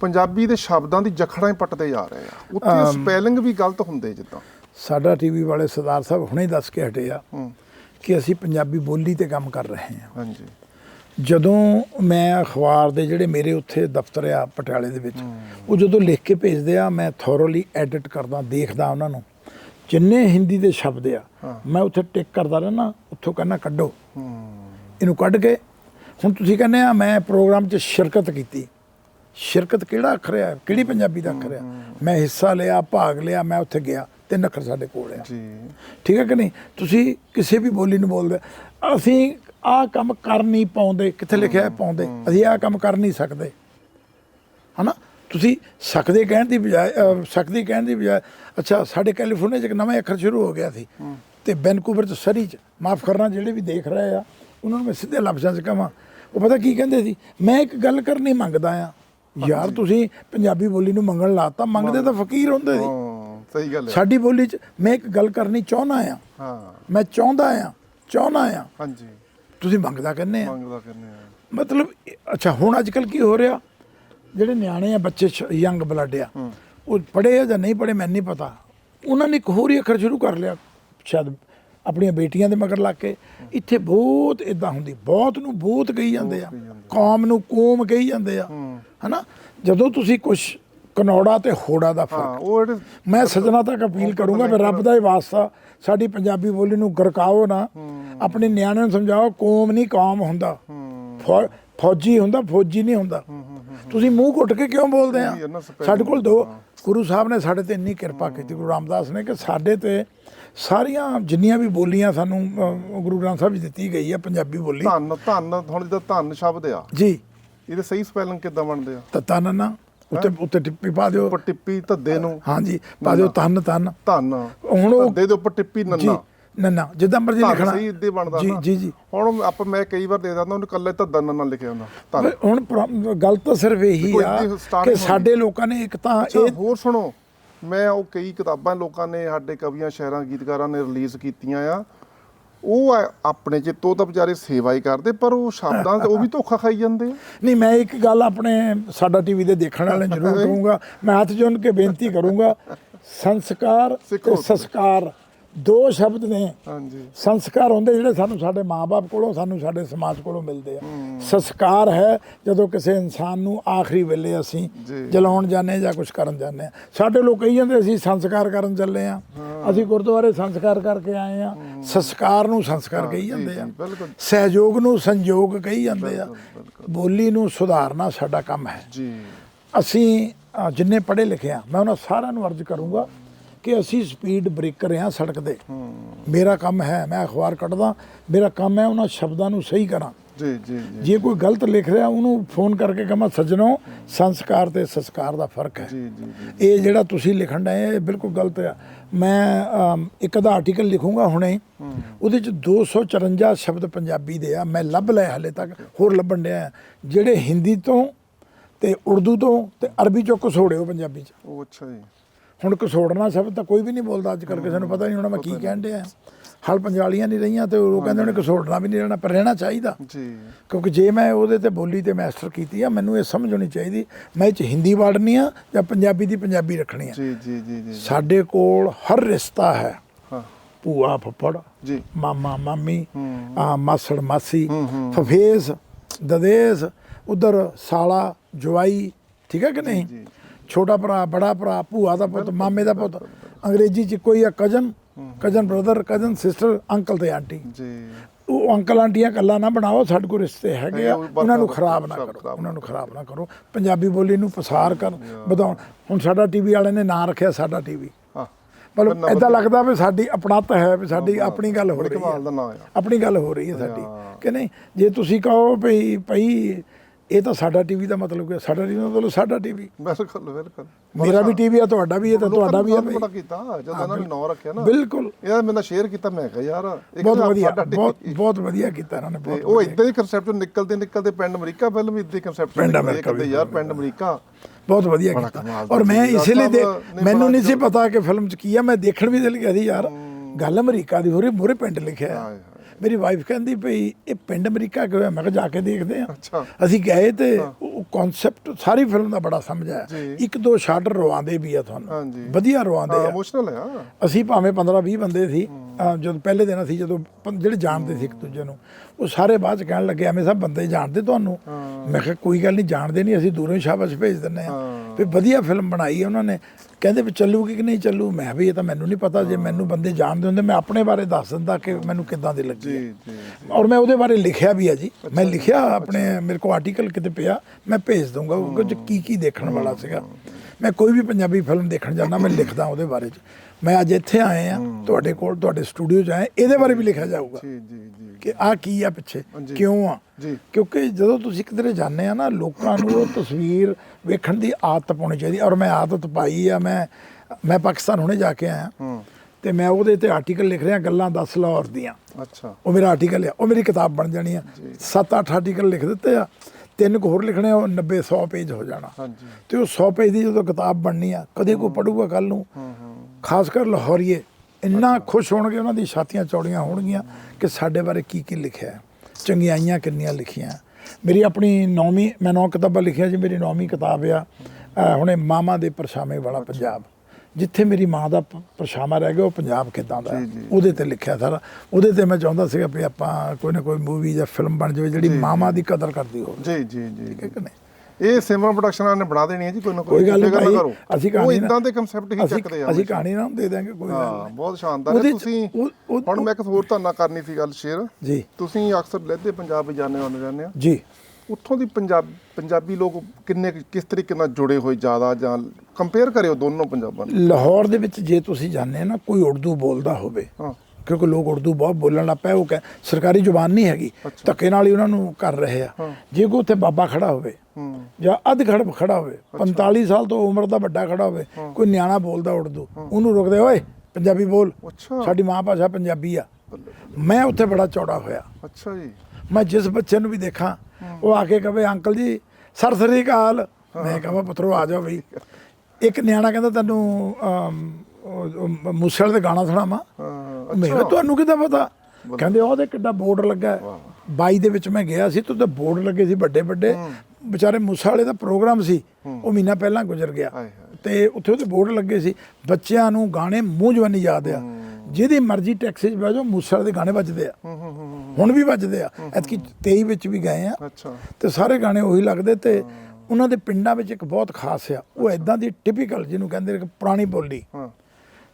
ਪੰਜਾਬੀ ਦੇ ਸ਼ਬਦਾਂ ਦੀ ਜਖੜਾਂ ਹੀ ਪੱਟਦੇ ਜਾ ਰਹੇ ਆ। ਉੱਥੇ ਸਪੈਲਿੰਗ ਵੀ ਗਲਤ ਹੁੰਦੇ ਜਿੱਦਾਂ। ਸਾਡਾ ਟੀਵੀ ਵਾਲੇ ਸਰਦਾਰ ਸਾਹਿਬ ਹੁਣੇ ਦੱਸ ਕੇ ਹਟੇ ਆ ਕਿ ਅਸੀਂ ਪੰਜਾਬੀ ਬੋਲੀ ਤੇ ਕੰਮ ਕਰ ਰਹੇ ਹਾਂ। ਹਾਂਜੀ। ਜਦੋਂ ਮੈਂ ਅਖਬਾਰ ਦੇ ਜਿਹੜੇ ਮੇਰੇ ਉੱਥੇ ਦਫ਼ਤਰ ਆ ਪਟਿਆਲੇ ਦੇ ਵਿੱਚ ਉਹ ਜਦੋਂ ਲਿਖ ਕੇ ਭੇਜਦੇ ਆ ਮੈਂ ਥੋਰੋਲੀ ਐਡਿਟ ਕਰਦਾ ਦੇਖਦਾ ਉਹਨਾਂ ਨੂੰ। ਜਿੰਨੇ ਹਿੰਦੀ ਦੇ ਸ਼ਬਦ ਆ ਮੈਂ ਉੱਥੇ ਟਿਕ ਕਰਦਾ ਰਹਿਣਾ ਉੱਥੋਂ ਕਹਿੰਦਾ ਕੱਢੋ। ਇਹਨੂੰ ਕੱਢ ਕੇ ਹੁਣ ਤੁਸੀਂ ਕਹਿੰਦੇ ਆ ਮੈਂ ਪ੍ਰੋਗਰਾਮ 'ਚ ਸ਼ਿਰਕਤ ਕੀਤੀ। ਸ਼ਿਰਕਤ ਕਿਹੜਾ ਅੱਖਰ ਆ? ਕਿਹੜੀ ਪੰਜਾਬੀ ਦਾ ਅੱਖਰ ਆ? ਮੈਂ ਹਿੱਸਾ ਲਿਆ ਭਾਗ ਲਿਆ ਮੈਂ ਉੱਥੇ ਗਿਆ ਤਿੰਨ ਅੱਖਰ ਸਾਡੇ ਕੋਲ ਆ। ਜੀ। ਠੀਕ ਹੈ ਕਿ ਨਹੀਂ? ਤੁਸੀਂ ਕਿਸੇ ਵੀ ਬੋਲੀ ਨੂੰ ਬੋਲਦੇ ਅਸੀਂ ਆਹ ਕੰਮ ਕਰ ਨਹੀਂ ਪਾਉਂਦੇ ਕਿੱਥੇ ਲਿਖਿਆ ਹੈ ਪਾਉਂਦੇ ਅਸੀਂ ਆਹ ਕੰਮ ਕਰ ਨਹੀਂ ਸਕਦੇ। ਹਨਾ? ਤੁਸੀਂ ਸਕਦੇ ਕਹਿਣ ਦੀ ਬਜਾਏ ਅਹ, ਸਕਦੀ ਕਹਿਣ ਦੀ ਬਜਾਏ ਅੱਛਾ ਸਾਡੇ ਕੈਲੀਫੋਰਨੀਆ 'ਚ ਇੱਕ ਨਵਾਂ ਅੱਖਰ ਸ਼ੁਰੂ ਹੋ ਗਿਆ ਸੀ ਤੇ ਵੈਨਕੂਵਰ 'ਚ ਸਰੀ 'ਚ ਮਾਫ ਕਰਨਾ ਜਿਹੜੇ ਵੀ ਦੇਖ ਰਹੇ ਆ ਉਹਨਾਂ ਨੂੰ ਮੈਂ ਸਿੱਧੇ ਲਫ਼ਜ਼ਾਂ 'ਚ ਕਹਾਂ ਉਹ ਪਤਾ ਕੀ ਕਹਿੰਦੇ ਸੀ? ਮੈਂ ਇੱਕ ਗੱਲ ਕਰਨੀ ਮੰਗਦਾ ਆ। ਯਾਰ ਤੁਸੀਂ ਪੰਜਾਬੀ ਬੋਲੀ ਨੂੰ ਮੰਗਣ ਲਾਤਾ ਮੰਗਦੇ ਤਾਂ ਫਕੀਰ ਹੁੰਦੇ ਸੀ। ਹਾਂ ਸਹੀ ਗੱਲ ਹੈ। ਸਾਡੀ ਬੋਲੀ 'ਚ ਮੈਂ ਇੱਕ ਗੱਲ ਕਰਨੀ ਚਾਹੁੰਦਾ ਆ। ਹਾਂ। ਮੈਂ ਚਾਹੁੰਦਾ ਆ ਚਾਹੁੰਦਾ ਆ। ਹਾਂਜੀ। ਤੁਸੀਂ ਮੰਗਦਾ ਕਹਿੰਦੇ ਆ। ਮੰਗਦਾ ਕਰਨੇ ਆ। ਮਤਲਬ ਇਹ- ਅੱਛਾ ਹੁਣ ਅੱਜ ਕੱਲ ਕੀ ਹੋ ਰਿਹਾ? ਜਿਹੜੇ ਨਿਆਣੇ ਆ ਬੱਚੇ ਯੰਗ ਬਲੱਡ ਆ ਉਹ ਪੜ੍ਹੇ ਆ ਜਾਂ ਨਹੀਂ ਪੜ੍ਹੇ ਮੈਨੂੰ ਨਹੀਂ ਪਤਾ। ਉਹਨਾਂ ਨੇ ਇੱਕ ਹੋਰ ਹੀ ਅੱਖਰ ਸ਼ੁਰੂ ਕਰ ਲਿਆ ਸ਼ਾਇਦ ਆਪਣੀਆਂ ਬੇਟੀਆਂ ਦੇ ਮਗਰ ਲੱਗ ਕੇ। ਇੱਥੇ ਬਹੁਤ ਇਦਾਂ ਹੁੰਦੀ ਬਹੁਤ ਨੂੰ ਬਹੁਤ ਕਹੀ ਜਾਂਦੇ ਆ। ਕੌਮ ਨੂੰ ਕੋਮ ਕਹੀ ਜਾਂਦੇ ਆ। ਹਨਾ? ਜਦੋਂ ਤੁਸੀਂ ਕੁਝ ਕਨੌੜਾ ਤੇ ਹੋੜਾ ਦਾ ਫ਼ਰਕ। ਹਾਂ ਉਹ ਜਿਹੜੇ ਮੈਂ ਸਜਣਾ ਤੱਕ ਅਪੀਲ ਕਰੂੰਗਾ ਵੀ ਰੱਬ ਦਾ ਹੀ ਵਾਸਤਾ ਸਾਡੀ ਪੰਜਾਬੀ ਬੋਲੀ ਨੂੰ ਗਰਕਾਓ ਨਾ। ਆਪਣੇ ਨਿਆਣਿਆਂ ਨੂੰ ਸਮਝਾਓ ਕੌਮ ਨਹੀਂ ਕੌਮ ਹੁੰਦਾ। ਫੌ- ਫੌਜੀ ਹੁੰਦਾ ਫੌਜੀ ਨਹੀਂ ਹੁੰਦਾ। ਤੁਸੀਂ ਮੂੰਹ ਘੁੱਟ ਕੇ ਕਿਉਂ ਬੋਲਦੇ ਆ? ਨਾ ਸਾਡੇ ਕੋਲ ਦੋ ਗੁਰੂ ਸਾਹਿਬ ਨੇ ਸਾਡੇ ਤੇ ਇੰਨੀ ਕਿਰਪਾ ਕੀਤੀ ਗੁਰੂ ਰਾਮਦਾਸ ਨੇ ਕਿ ਸਾਡੇ ਤੇ ਸਾਰੀਆਂ ਜਿੰਨੀਆਂ ਵੀ ਬੋਲੀਆਂ ਸਾਨੂੰ ਗੁਰੂ ਗ੍ਰੰਥ ਸਾਹਿਬ ਵਿੱਚ ਦਿੱਤੀ ਗਈ ਹੈ ਪੰਜਾਬੀ ਬੋਲੀ। ਧੰਨ ਧੰਨ ਹੁਣ ਜਿੱਦਾਂ ਧੰਨ ਸ਼ਬਦ ਆ ਜੀ। ਇਹਦੇ ਸਹੀ ਸਪੈਲਿੰਗ ਕਿੱਦਾਂ ਬਣਦੇ ਆ? ਤਤਾ ਨਨਾ ਉੱਤੇ ਉੱਤੇ ਟਿੱਪੀ ਪਾ ਦਿਓ। ਉੱਪਰ ਟਿੱਪੀ ਧੱਦੇ ਨੂੰ। ਹਾਂਜੀ ਪਾ ਦਿਓ ਤਨ ਤਨ ਧੰਨ। ਹੁਣ ਉਹ ਧੱਦੇ ਦੇ ਉੱਪਰ ਟਿੱਪੀ ਜੀ ਨੰਨਾ। ਨੰਨਾ। ਜਿੱਦਾਂ ਮਰਜ਼ੀ ਲਿਖਣਾ। ਸਹੀ ਇੱਦੇ ਬਣਦਾ ਜੀ ਜੀ ਜੀ। ਹੁਣ ਆਪਾਂ ਮੈਂ ਕਈ ਵਾਰ ਦੇ ਦਿੰਦਾ ਉਹਨੂੰ ਕੱਲੇ ਧੱਦਾ ਨੰਨਾ ਲਿਖਿਆ ਹੁੰਦਾ। ਹੁਣ ਗੱਲ ਤਾਂ ਸਿਰਫ ਇਹੀ ਆ ਕਿ। ਸਾਡੇ ਲੋਕਾਂ ਨੇ ਇੱਕ ਤਾਂ ਇਹ ਹੋਰ ਸੁਣੋ। ਮੈਂ ਉਹ ਕਈ ਕਿਤਾਬਾਂ ਲੋਕਾਂ ਨੇ ਸਾਡੇ ਕਵੀਆਂ ਸ਼ਾਇਰਾਂ ਗੀਤਕਾਰਾਂ ਨੇ ਰਿਲੀਜ਼ ਕੀਤੀਆਂ ਆ। ਉਹ ਆ- ਆਪਣੇ ਚਿੱਤੋਂ ਤਾਂ ਵਿਚਾਰੇ ਸੇਵਾ ਹੀ ਕਰਦੇ ਪਰ ਉਹ ਸ਼ਬਦਾਂ 'ਚ ਉਹ ਵੀ ਧੋਖਾ ਖਾਈ ਜਾਂਦੇ ਆ ਨਹੀਂ ਮੈਂ ਇੱਕ ਗੱਲ ਆਪਣੇ ਸਾਡਾ ਟੀਵੀ ਦੇ ਦੇਖਣ ਵਾਲੇ ਜ਼ਰੂਰ ਕਹੂੰਗਾ ਮੈਂ ਹੱਥ ਜੋੜ ਕੇ ਬੇਨਤੀ ਕਰੂੰਗਾ ਸੰਸਕਾਰ ਤੇ। ਸੰਸਕਾਰ ਦੋ ਸ਼ਬਦ ਨੇ। ਹਾਂਜੀ। ਸੰਸਕਾਰ ਹੁੰਦੇ ਜਿਹੜੇ ਸਾਨੂੰ ਸਾਡੇ ਮਾਪੇ ਕੋਲੋਂ ਸਾਨੂੰ ਸਾਡੇ ਸਮਾਜ ਕੋਲੋਂ ਮਿਲਦੇ ਆ। ਸੰਸਕਾਰ ਹੈ ਜਦੋਂ ਕਿਸੇ ਇਨਸਾਨ ਨੂੰ ਆਖਰੀ ਵੇਲੇ ਅਸੀਂ। ਜਲਾਉਣ ਜਾਂਦੇ ਜਾਂ ਕੁਝ ਕਰਨ ਜਾਂਦੇ ਆ ਸਾਡੇ ਲੋਕ ਕਹੀ ਜਾਂਦੇ ਅਸੀਂ ਸੰਸਕਾਰ ਕਰਨ ਚੱਲੇ ਆ ਅਸੀਂ ਗੁਰਦੁਆਰੇ ਸੰਸਕਾਰ ਕਰਕੇ ਆਏ ਆ ਸੰਸਕਾਰ ਨੂੰ ਸੰਸਕਾਰ ਕਹੀ ਜਾਂਦੇ ਆ। ਸਹਿਯੋਗ ਨੂੰ ਸੰਯੋਗ ਕਹੀ ਜਾਂਦੇ ਆ। ਬੋਲੀ ਨੂੰ ਸੁਧਾਰਨਾ ਸਾਡਾ ਕੰਮ ਹੈ। ਜੀ। ਅਸੀਂ ਜਿੰਨੇ ਪੜ੍ਹੇ ਲਿਖੇ ਆ ਮੈਂ ਉਹਨਾਂ ਸਾਰਿਆਂ ਨੂੰ ਅਰਜ਼ ਕਰੂੰਗਾ ਕਿ ਅਸੀਂ ਸਪੀਡ ਬ੍ਰੇਕਰ ਆ ਸੜਕ ਦੇ ਮੇਰਾ ਕੰਮ ਹੈ ਮੈਂ ਅਖਬਾਰ ਕੱਢਦਾ ਮੇਰਾ ਕੰਮ ਹੈ ਉਹਨਾਂ ਸ਼ਬਦਾਂ ਨੂੰ ਸਹੀ ਕਰਾਂ। ਜੀ ਜੀ ਜੀ। ਜੇ ਕੋਈ ਗਲਤ ਲਿਖ ਰਿਹਾ ਉਹਨੂੰ ਫੋਨ ਕਰਕੇ ਕਹਾਂ ਸੱਜਣੋ ਸੰਸਕਾਰ ਤੇ ਸੰਸਕਾਰ ਦਾ ਫ਼ਰਕ ਹੈ। ਜੀ ਜੀ ਜੀ ਇਹ ਜਿਹੜਾ ਤੁਸੀਂ ਲਿਖਣ ਦਾ ਇਹ ਬਿਲਕੁਲ ਗਲਤ ਆ। ਮੈਂ ਇੱਕ ਦਾ ਆਰਟੀਕਲ ਲਿਖੂੰਗਾ ਹੁਣੇ। ਉਹਦੇ ਚ 254 ਸ਼ਬਦ ਪੰਜਾਬੀ ਦੇ ਆ। ਮੈਂ ਲੱਭ ਲਏ ਹਲੇ ਤੱਕ ਹੋਰ ਲੱਭਣ ਡਿਆ ਜਿਹੜੇ ਹਿੰਦੀ ਤੋਂ ਤੇ ਉਰਦੂ ਤੋਂ ਤੇ ਅਰਬੀ ਚੋਂ ਘਸੋੜਿਓ ਪੰਜਾਬੀ ਚ। ਉਹ ਅੱਛਾ ਜੀ। ਹੁਣ ਘਸੋੜਨਾ ਸ਼ਬਦ ਤਾਂ ਕੋਈ ਵੀ ਨਹੀਂ ਬੋਲਦਾ ਅੱਜ ਕੱਲ੍ਹ ਕਿਸੇ ਨੂੰ ਪਤਾ ਨਹੀਂ ਹੋਣਾ ਮੈਂ ਕੀ ਕਹਿਣ ਡਿਆ। ਹਲ ਪੰਜਾਲੀਆਂ ਨਹੀਂ ਰਹੀਆਂ ਤੇ ਉਹ ਕਹਿੰਦੇ ਉਹਨੇ ਘਸੋੜਨਾ ਵੀ ਨਹੀਂ ਰਹਿਣਾ ਪਰ ਰਹਿਣਾ ਚਾਹੀਦਾ। ਜੀ। ਕਿਉਂਕਿ ਜੇ ਮੈਂ ਉਹਦੇ ਤੇ ਬੋਲੀ ਤੇ ਮਾਸਟਰ ਕੀਤੀ ਆ ਮੈਨੂੰ ਇਹ ਸਮਝ ਹੋਣੀ ਚਾਹੀਦੀ ਮੈਂ ਚ ਹਿੰਦੀ ਵੜਨੀ ਆ ਜਾਂ ਪੰਜਾਬੀ ਦੀ ਪੰਜਾਬੀ ਰੱਖਣੀ ਆ। ਜੀ ਜੀ ਜੀ ਜੀ ਸਾਡੇ ਕੋਲ ਹਰ ਰਿਸ਼ਤਾ ਹੈ। ਹਾਂ। ਭੂਆ ਫੱਫੜ ਜੀ। ਮਾਮਾ ਮਾਮੀ। ਆ ਮਾਸੜ ਮਾਸੀ। ਫਫੇਸ ਦਦੇਸ ਉਧਰ ਸਾਲਾ ਜਵਾਈ ਠੀਕ ਹੈ ਕਿ ਨਹੀਂ? ਜੀ। ਛੋਟਾ ਭਰਾ ਬੜਾ ਭਰਾ ਭੂਆ ਦਾ ਪੁੱਤ ਮਾਮੇ ਦਾ ਪੁੱਤ। ਅੰਗਰੇਜ਼ੀ ਚ ਕੋਈ ਆ cousin cousin brother cousin sister uncle ਤੇ ਆਂਟੀ ਜੀ। ਉਹ ਅੰਕਲ ਆਂਟੀਆਂ ਕੱਲਾ ਨਾ ਬਣਾਓ ਸਾਡੇ ਕੋਲ ਰਿਸ਼ਤੇ ਹੈਗੇ ਆ। ਉਹਨਾਂ ਨੂੰ ਖਰਾਬ ਨਾ ਕਰੋ ਉਹਨਾਂ ਨੂੰ ਖਰਾਬ ਨਾ ਕਰੋ। ਪੰਜਾਬੀ ਬੋਲੀ ਨੂੰ ਪਸਾਰ ਕਰ ਵਧਾਉਣ। ਹੁਣ ਸਾਡਾ ਟੀਵੀ ਵਾਲਿਆਂ ਨੇ ਨਾਂ ਰੱਖਿਆ ਸਾਡਾ ਟੀਵੀ ਹਾਂ। ਮਤਲਬ ਐਦਾਂ ਲੱਗਦਾ ਵੀ ਸਾਡੀ ਆਪਣਤ ਹੈ ਵੀ ਸਾਡੀ ਆਪਣੀ ਗੱਲ ਹੋ ਰਹੀ ਹੈ। ਆਪਣੀ ਗੱਲ ਹੋ ਰਹੀ ਹੈ ਸਾਡੀ। ਕਿ ਨਹੀਂ? ਜੇ ਤੁਸੀਂ ਕਹੋ ਭਈ ਭਈ ਇਹ ਤਾਂ ਸਾਡਾ ਟੀਵੀ ਦਾ ਮਤਲਬ ਕਿ ਸਾਡਾ ਟੀਵੀ ਦਾ ਮਤਲਬ ਸਾਡਾ ਟੀਵੀ। ਬਿਲਕੁਲ ਬਿਲਕੁਲ। ਮੇਰਾ ਵੀ ਟੀਵੀ ਆ ਤੁਹਾਡਾ ਵੀ ਹੈ ਤਾਂ ਤੁਹਾਡਾ ਵੀ ਹੈ ਬੜਾ ਭਈ ਕੀਤਾ ਜਦੋਂ ਇਹਨਾਂ ਨੇ ਨਾਂ ਰੱਖਿਆ ਨਾ। ਬਿਲਕੁਲ। ਇਹਦਾ ਮੈਂ ਸ਼ੇਅਰ ਕੀਤਾ ਮੈਂ ਕਿਹਾ ਯਾਰ ਇੱਕ ਬਹੁਤ ਵਧੀਆ ਬਹੁਤ ਬਹੁਤ ਵਧੀਆ ਕੀਤਾ ਇਹਨਾਂ ਨੇ ਬਹੁਤ ਉਹ ਇਦਾਂ ਹੀ ਕਨਸੈਪਟ ਨਿਕਲਦੇ ਨਿਕਲਦੇ ਪਿੰਡ ਅਮਰੀਕਾ ਫਿਲਮ ਵੀ ਇਦਾਂ ਹੀ ਕਨਸੈਪਟ ਪਿੰਡ ਅਮਰੀਕਾ ਕਹਿੰਦੇ ਯਾਰ ਪਿੰਡ ਅਮਰੀਕਾ। ਬਹੁਤ ਵਧੀਆ ਬੜਾ ਕੀਤਾ। ਔਰ ਮੈਂ। ਇਸੇ ਲਈ ਮੈਨੂੰ ਬੜਾ ਨਹੀਂ ਸੀ ਪਤਾ ਕਿ ਫਿਲਮ 'ਚ ਕੀ ਆ ਮੈਂ ਦੇਖਣ ਵੀ ਦਿਲ ਗਿਆ ਸੀ ਯਾਰ। ਗੱਲ ਅਮਰੀਕਾ ਦੀ ਹੋ ਰਹੀ ਮੋਰੇ ਪਿੰਡ ਲਿਖਿਆ। ਮੇਰੀ ਵਾਈਫ ਕਹਿੰਦੀ ਭਈ ਇਹ ਪਿੰਡ ਅਮਰੀਕਾ ਕਿਉਂ ਹੈ? ਮੈਂ ਕਿਹਾ ਜਾ ਕੇ ਦੇਖਦੇ ਆ ਅੱਛਾ। ਅਸੀਂ ਗਏ ਤੇ ਉਹ ਕਨਸੈਪਟ ਸਾਰੀ ਫਿਲਮ ਦਾ ਬੜਾ ਸਮਝ ਆਇਆ। ਇੱਕ ਦੋ ਸ਼ਾਟ ਰਵਾਉਂਦੇ ਵੀ ਆ ਤੁਹਾਨੂੰ। ਵਧੀਆ ਰਵਾਉਂਦੇ ਆ। ਇਮੋਸ਼ਨਲ ਆ। ਅਸੀਂ ਭਾਵੇਂ 15 20 ਬੰਦੇ ਸੀ ਜਦੋਂ ਪਹਿਲੇ ਦਿਨ ਅਸੀਂ ਜਦੋਂ ਜਿਹੜੇ ਜਾਣਦੇ ਸੀ ਇੱਕ ਦੂਜੇ ਨੂੰ ਉਹ ਸਾਰੇ ਬਾਅਦ ਚ ਕਹਿਣ ਲੱਗੇ ਐਵੇਂ ਸਭ ਬੰਦੇ ਜਾਣਦੇ ਤੁਹਾਨੂੰ। ਮੈਂ ਕਿਹਾ ਕੋਈ ਗੱਲ ਨਹੀਂ ਜਾਣਦੇ ਨਹੀਂ ਅਸੀਂ ਦੂਰੋਂ ਸ਼ਾਬਾਸ਼ ਭੇਜ ਦਿੰਨੇ ਆ ਵੀ ਵਧੀਆ ਫਿਲਮ ਬਣਾਈ ਉਹਨਾਂ ਨੇ। ਕਹਿੰਦੇ ਵੀ ਚੱਲੂਗੀ ਕਿ ਨਹੀਂ ਚੱਲੂ? ਮੈਂ ਵੀ ਇਹ ਤਾਂ ਮੈਨੂੰ ਨਹੀਂ ਪਤਾ ਜੇ ਮੈਨੂੰ ਬੰਦੇ ਜਾਣਦੇ ਹੁੰਦੇ ਮੈਂ ਆਪਣੇ ਬਾਰੇ ਦੱਸ ਦਿੰਦਾ ਕਿ ਮੈਨੂੰ ਕਿੱਦਾਂ ਦੀ ਲੱਗੀ ਜੀ ਔਰ ਮੈਂ ਉਹਦੇ ਬਾਰੇ ਲਿਖਿਆ ਵੀ ਆ ਜੀ। ਮੈਂ ਲਿਖਿਆ ਆਪਣੇ ਮੇਰੇ ਕੋਲ ਆਰਟੀਕਲ ਕਿਤੇ ਪਿਆ ਮੈਂ ਭੇਜ ਦੂੰਗਾ ਉਹ ਚ ਕੀ ਕੀ ਦੇਖਣ ਵਾਲਾ ਸੀਗਾ। ਮੈਂ ਕੋਈ ਵੀ ਪੰਜਾਬੀ ਫਿਲਮ ਦੇਖਣ ਜਾਂਦਾ ਮੈਂ ਲਿਖਦਾ ਉਹਦੇ ਬਾਰੇ ਚ। ਮੈਂ ਅੱਜ ਇੱਥੇ ਆਏ ਆ ਤੁਹਾਡੇ ਕੋਲ ਤੁਹਾਡੇ ਸਟੂਡੀਓ 'ਚ ਆਏ ਇਹਦੇ ਬਾਰੇ ਵੀ ਲਿਖਿਆ ਜਾਊਗਾ ਜੀ ਜੀ ਜੀ ਕਿ ਆ ਕੀ ਆ ਪਿੱਛੇ। ਕਿਉਂ ਆ। ਕਿਉਂਕਿ ਜਦੋਂ ਤੁਸੀਂ ਕਿਧਰੇ ਜਾਂਦੇ ਆ ਨਾ ਲੋਕਾਂ ਨੂੰ ਉਹ ਤਸਵੀਰ ਵੇਖਣ ਦੀ ਆਦਤ ਪਾਉਣੀ ਚਾਹੀਦੀ ਔਰ ਮੈਂ ਆਦਤ ਪਾਈ ਆ ਮੈਂ ਮੈਂ ਪਾਕਿਸਤਾਨ ਹੁਣੇ ਜਾ ਕੇ ਆਇਆ। ਤੇ ਮੈਂ ਉਹਦੇ ਤੇ ਆਰਟੀਕਲ ਲਿਖ ਰਿਹਾ ਗੱਲਾਂ 10 ਲਾਹੌਰ ਦੀਆਂ। ਅੱਛਾ। ਉਹ ਮੇਰਾ ਆਰਟੀਕਲ ਆ ਉਹ ਮੇਰੀ ਕਿਤਾਬ ਬਣ ਜਾਣੀ ਆ। 7-8 ਆਰਟੀਕਲ ਲਿਖ ਦਿੱਤੇ ਆ। ਤਿੰਨ ਕੁ ਹੋਰ ਲਿਖਣੇ ਉਹ 90 100 ਪੇਜ ਹੋ ਜਾਣਾ। ਹਾਂਜੀ। ਤੇ ਉਹ 100 ਪੇਜ ਦੀ ਜਦੋਂ ਕਿਤਾਬ ਬਣਨੀ ਆ ਕਦੇ ਕੋਈ ਪੜੂਗਾ ਕੱਲ ਨੂੰ। ਖਾਸ ਕਰ ਲਾਹੌਰੀਏ ਇੰਨਾ ਖੁਸ਼ ਹੋਣਗੇ ਉਹਨਾਂ ਦੀ ਛਾਤੀਆਂ ਚੌੜੀਆਂ ਹੋਣਗੀਆਂ ਕਿ ਸਾਡੇ ਬਾਰੇ ਕੀ ਕੀ ਲਿਖਿਆ ਚੰਗਿਆਈਆਂ ਕਿੰਨੀਆਂ ਲਿਖੀਆਂ ਮੇਰੀ ਆਪਣੀ ਨੌਵੀਂ ਮੈਂ ਨੌ ਕਿਤਾਬਾਂ ਲਿਖੀਆਂ ਜੀ ਮੇਰੀ ਨੌਵੀਂ ਕਿਤਾਬ ਆ ਹੁਣੇ ਮਾਮਾ ਦੇ ਪਰਛਾਵੇਂ ਵਾਲਾ ਪੰਜਾਬ। ਜਿੱਥੇ ਮੇਰੀ ਮਾਂ ਦਾ ਪਰਛਾਵਾਂ ਰਹਿ ਗਿਆ ਉਹ ਪੰਜਾਬ ਕਿੱਦਾਂ ਦਾ। ਉਹਦੇ ਤੇ ਲਿਖਿਆ ਸਾਰਾ। ਉਹਦੇ ਤੇ ਮੈਂ ਚਾਹੁੰਦਾ ਸੀਗਾ ਵੀ ਆਪਾਂ ਕੋਈ ਨਾ ਕੋਈ ਮੂਵੀ ਜਾਂ ਫਿਲਮ ਬਣ ਜਾਵੇ ਜਿਹੜੀ ਮਾਮਾ ਦੀ ਕਦਰ ਕਰਦੀ ਹੋਵੇ। ਜੀ ਜੀ ਜੀ ਠੀਕ ਹੈ ਕਿ ਨਹੀਂ? ਇਹ ਸਿਮਰਨ ਪ੍ਰੋਡਕਸ਼ਨਾਂ ਨੇ ਬਣਾ ਦੇਣੀ ਹੈ ਜੀ ਕੋਈ ਨਾ ਕੋਈ ਗੱਲ ਨਾ ਕਰੋ। ਅਸੀਂ ਉਹ ਕਹਾਣੀ ਨਾ- ਇਦਾਂ ਦੇ ਕਨਸੈਪਟ ਹੀ ਚੱਕਦੇ ਆ ਅਸੀਂ ਕਹਾਣੀ ਨਾ ਦੇ ਦਾਂਗੇ ਕੋਈ ਨਹੀਂ। ਬਹੁਤ ਸ਼ਾਨਦਾਰ ਹੈ। ਤੁਸੀਂ ਉਹ- ਉਹ- ਹੁਣ ਮੈਂ ਇੱਕ ਹੋਰ ਤੁਹਾਨੂੰ ਕਰਨੀ ਸੀ ਗੱਲ ਸ਼ੇਅਰ। ਜੀ। ਤੁਸੀਂ ਅਕਸਰ ਲਹਿਦੇ ਪੰਜਾਬ ਜਾਂਦੇ ਆਉਂਦੇ ਜਾਂਦੇ ਆ ਜੀ। ਉੱਥੋਂ ਦੀ ਪੰਜਾਬ ਪੰਜਾਬੀ ਲੋਕ ਕਿੰਨੇ ਕੁ- ਕਿਸ ਤਰੀਕੇ ਨਾਲ ਜੁੜੇ ਹੋਏ ਜ਼ਿਆਦਾ ਜਾਂ ਕੰਪੇਅਰ ਕਰਿਓ ਦੋਨੋਂ ਪੰਜਾਬਾਂ ਨੂੰ? ਲਾਹੌਰ ਦੇ ਵਿੱਚ ਜੇ ਤੁਸੀਂ ਜਾਂਦੇ ਨਾ ਕੋਈ ਉਰਦੂ ਬੋਲਦਾ ਹੋਵੇ ਹਾਂ। ਕਿਉਂਕਿ ਲੋਕ ਉਰਦੂ ਬਹੁਤ ਬੋਲਣ ਲੱਗ ਪਏ ਉਹ ਕਹਿ ਸਰਕਾਰੀ ਜ਼ੁਬਾਨ ਨਹੀਂ ਹੈਗੀ ਧੱਕੇ ਨਾਲ ਹੀ ਉਹਨਾਂ ਨੂੰ ਕਰ ਰਹੇ ਆ। ਜੇ ਕੋਈ ਉੱਥੇ ਬਾਬਾ ਖੜਾ ਹੋਵੇ ਜਾਂ ਅੱਧ ਖੜ ਖੜਾ ਹੋਵੇ 45 ਸਾਲ ਤੋਂ ਉਮਰ ਦਾ ਵੱਡਾ ਖੜਾ ਹੋਵੇ ਕੋਈ ਨਿਆਣਾ ਬੋਲਦਾ ਉਰਦੂ ਉਹਨੂੰ ਰੋਕਦੇ ਓਏ ਪੰਜਾਬੀ ਬੋਲ ਸਾਡੀ ਮਾਂ ਭਾਸ਼ਾ ਪੰਜਾਬੀ ਆ। ਮੈਂ ਉੱਥੇ ਬੜਾ ਚੌੜਾ ਹੋਇਆ। ਅੱਛਾ ਜੀ। ਮੈਂ ਜਿਸ ਬੱਚੇ ਨੂੰ ਵੀ ਦੇਖਾਂ ਉਹ ਆ ਕੇ ਕਹੇ ਅੰਕਲ ਜੀ ਸਰ ਸ੍ਰੀ ਅਕਾਲ। ਮੈਂ ਕਹਾਂ ਪੁੱਤਰੋ ਆ ਜਾਓ ਬਈ। ਇੱਕ ਨਿਆਣਾ ਕਹਿੰਦਾ ਤੈਨੂੰ ਅਮ, ਉਹ- ਉਹ ਮੂਸੇ ਵਾਲੇ ਦਾ ਗਾਣਾ ਸੁਣਾਵਾਂ? ਹਾਂ ਮੈਂ ਕਿਹਾ ਤੁਹਾਨੂੰ ਕਿੱਦਾਂ ਪਤਾ? ਕਹਿੰਦੇ ਉਹਦੇ ਕਿੱਡਾ ਬੋਰਡ ਲੱਗਾ ਹੈ। 22 ਦੇ ਵਿੱਚ ਮੈਂ ਗਿਆ ਸੀ ਤੇ ਉਹਦੇ ਬੋਰਡ ਲੱਗੇ ਸੀ ਵੱਡੇ ਵੱਡੇ। ਵਿਚਾਰੇ ਮੂਸੇ ਵਾਲੇ ਦਾ ਪ੍ਰੋਗਰਾਮ ਸੀ। ਉਹ ਮਹੀਨਾ ਪਹਿਲਾਂ ਗੁਜ਼ਰ ਗਿਆ। ਤੇ ਉੱਥੇ ਉਹਦੇ ਬੋਰਡ ਲੱਗੇ ਸੀ। ਬੱਚਿਆਂ ਨੂੰ ਗਾਣੇ ਮੂੰਹ ਜਵਾਨੀ ਯਾਦ ਆ। ਜਿਹਦੀ ਮਰਜ਼ੀ ਟੈਕਸੀ 'ਚ ਬਹਿ ਜਾਓ ਮੂਸੇ ਵਾਲੇ ਦੇ ਗਾਣੇ ਵੱਜਦੇ ਆ। ਹੁਣ ਵੀ ਵੱਜਦੇ ਆ। ਐਤਕੀ 23 ਵਿੱਚ ਵੀ ਗਏ ਆ। ਅੱਛਾ। ਤੇ ਸਾਰੇ ਗਾਣੇ ਉਹੀ ਲੱਗਦੇ ਤੇ ਉਹਨਾਂ ਦੇ ਪਿੰਡਾਂ ਵਿੱਚ ਇੱਕ ਬਹੁਤ ਖਾਸ ਆ। ਉਹ ਐਦਾਂ ਦੀ ਟਿਪੀਕਲ ਜਿਹਨੂੰ ਕਹਿੰਦੇ ਨੇ ਕਿ ਪੁਰਾਣੀ ਬੋਲੀ। ਹਾਂ।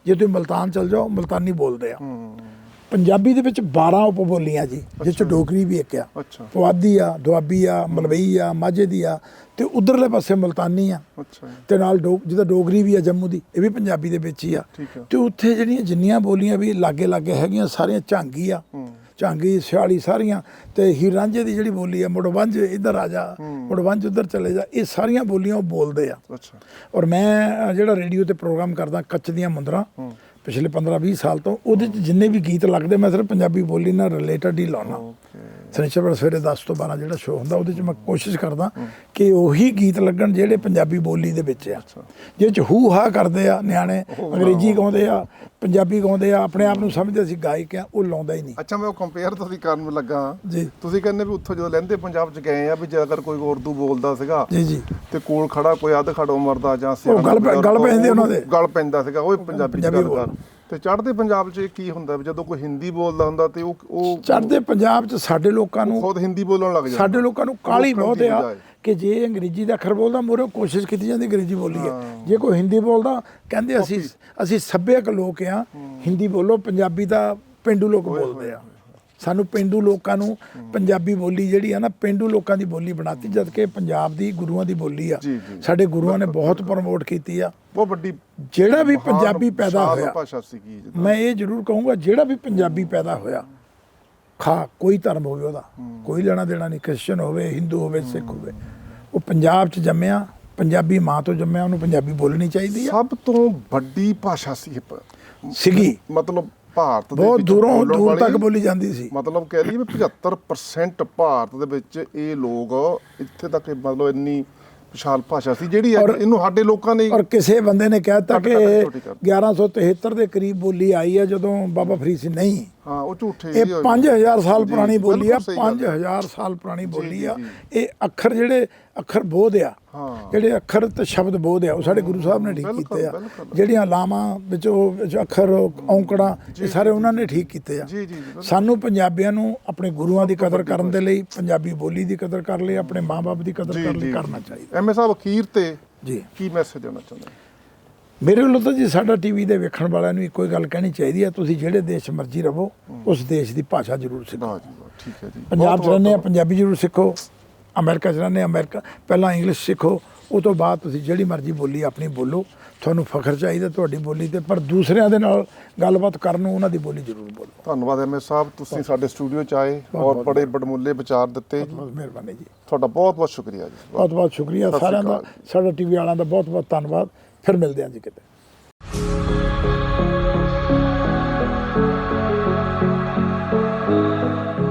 ਜੇ ਤੁਸੀਂ ਮਲਤਾਨ ਚਲ ਜਾਓ ਮਲਤਾਨੀ ਬੋਲਦੇ ਆ। ਹੂੰ ਪੰਜਾਬੀ ਦੇ ਵਿੱਚ 12 ਉਪਬੋਲੀਆਂ ਜੀ ਜਿਸ ਚ ਡੋਗਰੀ ਵੀ ਇੱਕ ਆ। ਅੱਛਾ। ਪੁਆਧੀ ਆ ਦੁਆਬੀ ਆ ਮਲਵਈ ਆ ਮਾਝੇ ਦੀ ਆ ਤੇ ਉਧਰਲੇ ਪਾਸੇ ਮਲਤਾਨੀ ਆ। ਤੇ ਨਾਲ ਜਿਹਦਾ ਡੋਗਰੀ ਵੀ ਆ ਜੰਮੂ ਦੀ ਇਹ ਵੀ ਪੰਜਾਬੀ ਦੇ ਵਿੱਚ ਹੀ ਆ। ਤੇ ਉੱਥੇ ਜਿਹੜੀਆਂ ਜਿੰਨੀਆਂ ਬੋਲੀਆਂ ਵੀ ਲਾਗੇ ਲਾਗੇ ਹੈਗੀਆਂ ਸਾਰੀਆਂ ਝਾਂਗੀ ਆ। ਹੂੰ। ਝਾਂਗੀ ਸਿਆਲੀ ਸਾਰੀਆਂ ਤੇ ਹੀਰ ਰਾਂਝੇ ਦੀ ਜਿਹੜੀ ਬੋਲੀ ਆ ਮੁੜਵੰਜ ਇੱਧਰ ਆ ਜਾ ਮੁੜਵੰਜ ਉੱਧਰ ਚਲੇ ਜਾ ਇਹ ਸਾਰੀਆਂ ਬੋਲੀਆਂ ਉਹ ਬੋਲਦੇ ਆ। ਅੱਛਾ। ਔਰ ਮੈਂ ਜਿਹੜਾ ਰੇਡੀਓ ਤੇ ਪ੍ਰੋਗਰਾਮ ਕਰਦਾ ਕੱਚ ਦੀਆਂ ਮੁੰਦਰਾਂ ਪਿਛਲੇ 15-20 ਸਾਲ ਤੋਂ ਉਹਦੇ ਚ ਜਿੰਨੇ ਵੀ ਗੀਤ ਲੱਗਦੇ ਮੈਂ ਸਿਰਫ ਪੰਜਾਬੀ ਬੋਲੀ ਨਾਲ ਰਿਲੇਟਡ ਹੀ ਲਾਉਣਾ ਸ਼ਨੀਚਰਵਾਰ ਸਵੇਰੇ 10 ਤੋਂ 12 ਜਿਹੜਾ ਸ਼ੋਅ ਹੁੰਦਾ ਉਹਦੇ ਚ ਮੈਂ ਕੋਸ਼ਿਸ਼ ਕਰਦਾ ਕਿ ਉਹੀ ਗੀਤ ਲੱਗਣ ਜਿਹੜੇ ਪੰਜਾਬੀ ਬੋਲੀ ਦੇ ਵਿੱਚ ਆ। ਜਿਹਦੇ ਚ ਹੂ ਹਾ ਕਰਦੇ ਆ ਨਿਆਣੇ ਅੰਗਰੇਜ਼ੀ ਗਾਉਂਦੇ ਆ ਪੰਜਾਬੀ ਗਾਉਂਦੇ ਆ ਆਪਣੇ ਆਪ ਨੂੰ ਸਮਝਦੇ ਅਸੀਂ ਗਾਇਕ ਆ ਉਹ ਲਾਉਂਦਾ ਹੀ ਨਹੀਂ। ਅੱਛਾ ਮੈਂ ਉਹ ਕੰਪੇਅਰ ਤੁਸੀਂ ਕਰਨ ਲੱਗਾ ਜੀ। ਤੁਸੀਂ ਕਹਿੰਦੇ ਵੀ ਉੱਥੋਂ ਜਦੋਂ ਲਹਿੰਦੇ ਪੰਜਾਬ ਚ ਗਏ ਆ ਵੀ ਜੇ ਅਗਰ ਕੋਈ ਉਰਦੂ ਬੋਲਦਾ ਸੀਗਾ ਜੀ ਜੀ। ਤੇ ਕੋਲ ਖੜਾ ਕੋਈ ਅੱਧ ਖੜ ਉਮਰ ਦਾ ਜਾਂ ਸਿਆਣਾ ਗਲ ਗਲ ਪੈਂਦੇ ਉਹਨਾਂ ਦੇ। ਗਲ ਪੈਂਦਾ ਸੀਗਾ ਉਹ ਪੰਜਾਬੀ ਚ ਪੰਜਾਬੀ ਗੱਲ। ਕਰ। ਤੇ ਚੜ੍ਹਦੇ ਪੰਜਾਬ ਚ ਕੀ ਹੁੰਦਾ ਵੀ ਜਦੋਂ ਕੋਈ ਹਿੰਦੀ ਬੋਲਦਾ ਹੁੰਦਾ ਤੇ ਉਹ ਉਹ ਚੜ੍ਹਦੇ ਪੰਜਾਬ ਚ ਸਾਡੇ ਲੋਕਾਂ ਨੂੰ ਖੁਦ ਹਿੰਦੀ ਬੋਲਣ ਲੱਗ ਜਾਂਦਾ। ਸਾਡੇ ਲੋਕਾਂ ਨੂੰ ਕਾਲੀ ਬਹੁਤ ਆ। ਕਿ ਜੇ ਅੰਗਰੇਜ਼ੀ ਦਾ ਅੱਖਰ ਬੋਲਦਾ ਮੋਰੇ ਕੋਸ਼ਿਸ਼ ਕੀਤੀ ਜਾਂਦੀ ਅੰਗਰੇਜ਼ੀ ਬੋਲੀਏ ਜੇ ਕੋਈ ਹਿੰਦੀ ਬੋਲਦਾ ਕਹਿੰਦੇ ਅਸੀਂ ਅਸੀਂ ਸੱਭਿਅਕ ਲੋਕ ਆ ਹਿੰਦੀ ਬੋਲੋ ਪੰਜਾਬੀ ਤਾਂ ਪਿੰਡੂ ਲੋਕ ਬੋਲਦੇ ਆ। ਸਾਨੂੰ ਪਿੰਡੂ ਲੋਕਾਂ ਨੂੰ ਪੰਜਾਬੀ ਬੋਲੀ ਜਿਹੜੀ ਆ ਨਾ ਪਿੰਡੂ ਲੋਕਾਂ ਦੀ ਬੋਲੀ ਬਣਾਤੀ ਜਦ ਕਿ ਪੰਜਾਬ ਦੀ ਗੁਰੂਆਂ ਦੀ ਬੋਲੀ ਆ। ਜੀ, ਜੀ। ਸਾਡੇ ਗੁਰੂਆਂ ਨੇ ਬਹੁਤ ਪ੍ਰਮੋਟ ਕੀਤੀ ਆ। ਬਹੁਤ ਵੱਡੀ ਜਿਹੜਾ ਵੀ ਮਹਾਨ ਪੰਜਾਬੀ ਪੈਦਾ ਵਿਸ਼ਾਲ ਹੋਇਆ ਭਾਸ਼ਾ ਸੀਗੀ ਜਿੱਦਾਂ। ਮੈਂ ਇਹ ਜ਼ਰੂਰ ਕਹੂੰਗਾ ਜਿਹੜਾ ਵੀ ਪੰਜਾਬੀ ਪੈਦਾ ਹੋਇਆ ਖਾ ਕੋਈ ਧਰਮ ਹੋਵੇ ਉਹਦਾ ਕੋਈ ਲੈਣਾ ਦੇਣਾ ਨਹੀਂ ਕ੍ਰਿਸਚਨ ਹੋਵੇ ਹਿੰਦੂ ਹੋਵੇ ਸਿੱਖ ਹੋਵੇ ਉਹ ਪੰਜਾਬ 'ਚ ਜੰਮਿਆ ਪੰਜਾਬੀ ਮਾਂ ਤੋਂ ਜੰਮਿਆ ਉਹਨੂੰ ਪੰਜਾਬੀ ਬੋਲਣੀ ਚਾਹੀਦੀ ਆ। ਸਭ ਤੋਂ ਵੱਡੀ ਭਾਸ਼ਾ ਸੀ ਇਹ ਪ- ਸੀਗੀ। ਮਤਲਬ ਭਾਰਤ ਦੇ ਬਹੁਤ ਦੂਰੋਂ ਦੂਰ ਤੱਕ ਬੋਲੀ ਜਾਂਦੀ ਸੀ ਮਤਲਬ ਕਹਿ ਲਈਏ ਵੀ 75% ਭਾਰਤ ਦੇ ਵਿੱਚ ਇਹ ਲੋਕ ਇੱਥੇ ਤੱਕ ਮਤਲਬ ਇੰਨੀ ਵਿਸ਼ਾਲ ਭਾਸ਼ਾ ਸੀ ਜਿਹੜੀ ਇਹਨੂੰ ਸਾਡੇ ਲੋਕਾਂ ਨੇ ਔਰ ਕਿਸੇ ਬੰਦੇ ਨੇ ਕਹਿਤਾ ਕੱਟ- ਕਿ ਕੱਟ ਛੋਟੀ ਕਰ। 1173 ਦੇ ਕਰੀਬ ਬੋਲੀ ਆਈ ਹੈ ਜਦੋਂ ਬਾਬਾ ਫਰੀਦ ਸੀ ਨਹੀਂ ਹਾਂ ਉਹ ਝੂਠੇ ਇਹ ਹੀ ਹੋਏ। 5000 ਸਾਲ ਪੁਰਾਣੀ ਬੋਲੀ ਆ ਬਿਲਕੁਲ ਸਹੀ ਗੱਲ ਹੈ। 5000 ਸਾਲ ਪੁਰਾਣੀ ਬੋਲੀ ਆ। ਇਹ ਅੱਖਰ ਜਿਹੜੇ ਅੱਖਰ ਬੋਧ ਆ। ਜਿਹੜੇ ਅੱਖਰ ਤੇ ਸ਼ਬਦ ਬੋਧ ਆ ਉਹ ਸਾਡੇ ਗੁਰੂ ਸਾਹਿਬ ਨੇ ਠੀਕ ਕੀਤੇ ਆ। ਜਿਹੜੀਆਂ ਲਾਵਾਂ ਵਿੱਚੋਂ ਵਿੱਚ ਅੱਖਰ ਔਂਕੜਾਂ ਇਹ ਸਾਰੇ ਉਹਨਾਂ ਨੇ ਠੀਕ ਕੀਤੇ ਆ। ਸਾਨੂੰ ਪੰਜਾਬੀਆਂ ਨੂੰ ਆਪਣੇ ਗੁਰੂਆਂ ਦੀ ਕਦਰ ਕਰਨ ਦੇ ਲਈ ਪੰਜਾਬੀ ਬੋਲੀ ਦੀ ਕਦਰ ਕਰ ਲਈ ਆਪਣੇ ਮਾਪੇ ਦੀ ਕਦਰ ਕਰਨ ਲਈ ਕਰਨਾ। ਚਾਹੀਦਾ। ਐਮਏ ਸਾਹਿਬ ਅਖੀਰ ਤੇ ਜੀ। ਕੀ ਮੈਸੇਜ ਦੇਣਾ ਚਾਹੁੰਦੇ ਮੇਰੇ ਵੱਲੋਂ ਤਾਂ ਜੀ ਸਾਡਾ ਟੀਵੀ ਦੇ ਵੇਖਣ ਵਾਲਿਆਂ ਨੂੰ ਇੱਕੋ ਹੀ ਗੱਲ ਕਹਿਣੀ ਚਾਹੀਦੀ ਹੈ ਤੁਸੀਂ ਜਿਹੜੇ ਦੇਸ਼ ਮਰਜ਼ੀ ਰਹੋ ਉਸ ਦੇਸ਼ ਦੀ ਭਾਸ਼ਾ ਜ਼ਰੂਰ ਸਿੱਖੋ। ਠੀਕ ਹੈ ਜੀ। ਪੰਜਾਬ 'ਚ ਰਹਿੰਦੇ ਆ ਪੰਜਾਬੀ ਜ਼ਰੂਰ ਸਿੱਖੋ। ਅਮਰੀਕਾ 'ਚ ਰਹਿੰਦੇ ਅਮਰੀਕਾ ਪਹਿਲਾਂ ਇੰਗਲਿਸ਼ ਸਿੱਖੋ ਉਹ ਤੋਂ ਬਾਅਦ ਤੁਸੀਂ ਜਿਹੜੀ ਮਰਜ਼ੀ ਬੋਲੀ ਆਪਣੀ ਬੋਲੋ ਤੁਹਾਨੂੰ ਫਖਰ ਚਾਹੀਦਾ ਤੁਹਾਡੀ ਬੋਲੀ ਤੇ ਪਰ ਦੂਸਰਿਆਂ ਦੇ ਨਾਲ ਗੱਲਬਾਤ ਕਰਨ ਨੂੰ ਉਹਨਾਂ ਦੀ ਬੋਲੀ ਜ਼ਰੂਰ ਬੋਲੋ। ਧੰਨਵਾਦ ਐਮਏ ਸਾਹਿਬ ਤੁਸੀਂ ਸਾਡੇ ਸਟੂਡੀਓ ਚ ਆਏ ਔਰ ਬੜੇ ਬੜਮੁੱਲੇ ਵਿਚਾਰ ਦਿੱਤੇ। ਮਿਹਰਬਾਨੀ ਜੀ। ਤੁਹਾਡਾ ਬਹੁਤ ਬਹੁਤ ਸ਼ੁਕਰੀਆ ਜੀ। ਬਹੁਤ ਬਹੁਤ ਸ਼ੁਕਰੀਆ ਸਾਰਿਆਂ ਦਾ। ਸਾਡਾ ਟੀਵੀ ਵਾਲਿਆਂ ਦਾ ਬਹੁਤ ਬਹੁਤ ਧੰਨਵਾਦ। ਫਿਰ ਮਿਲਦੇ ਹਾਂ ਜੀ ਕਿਤੇ।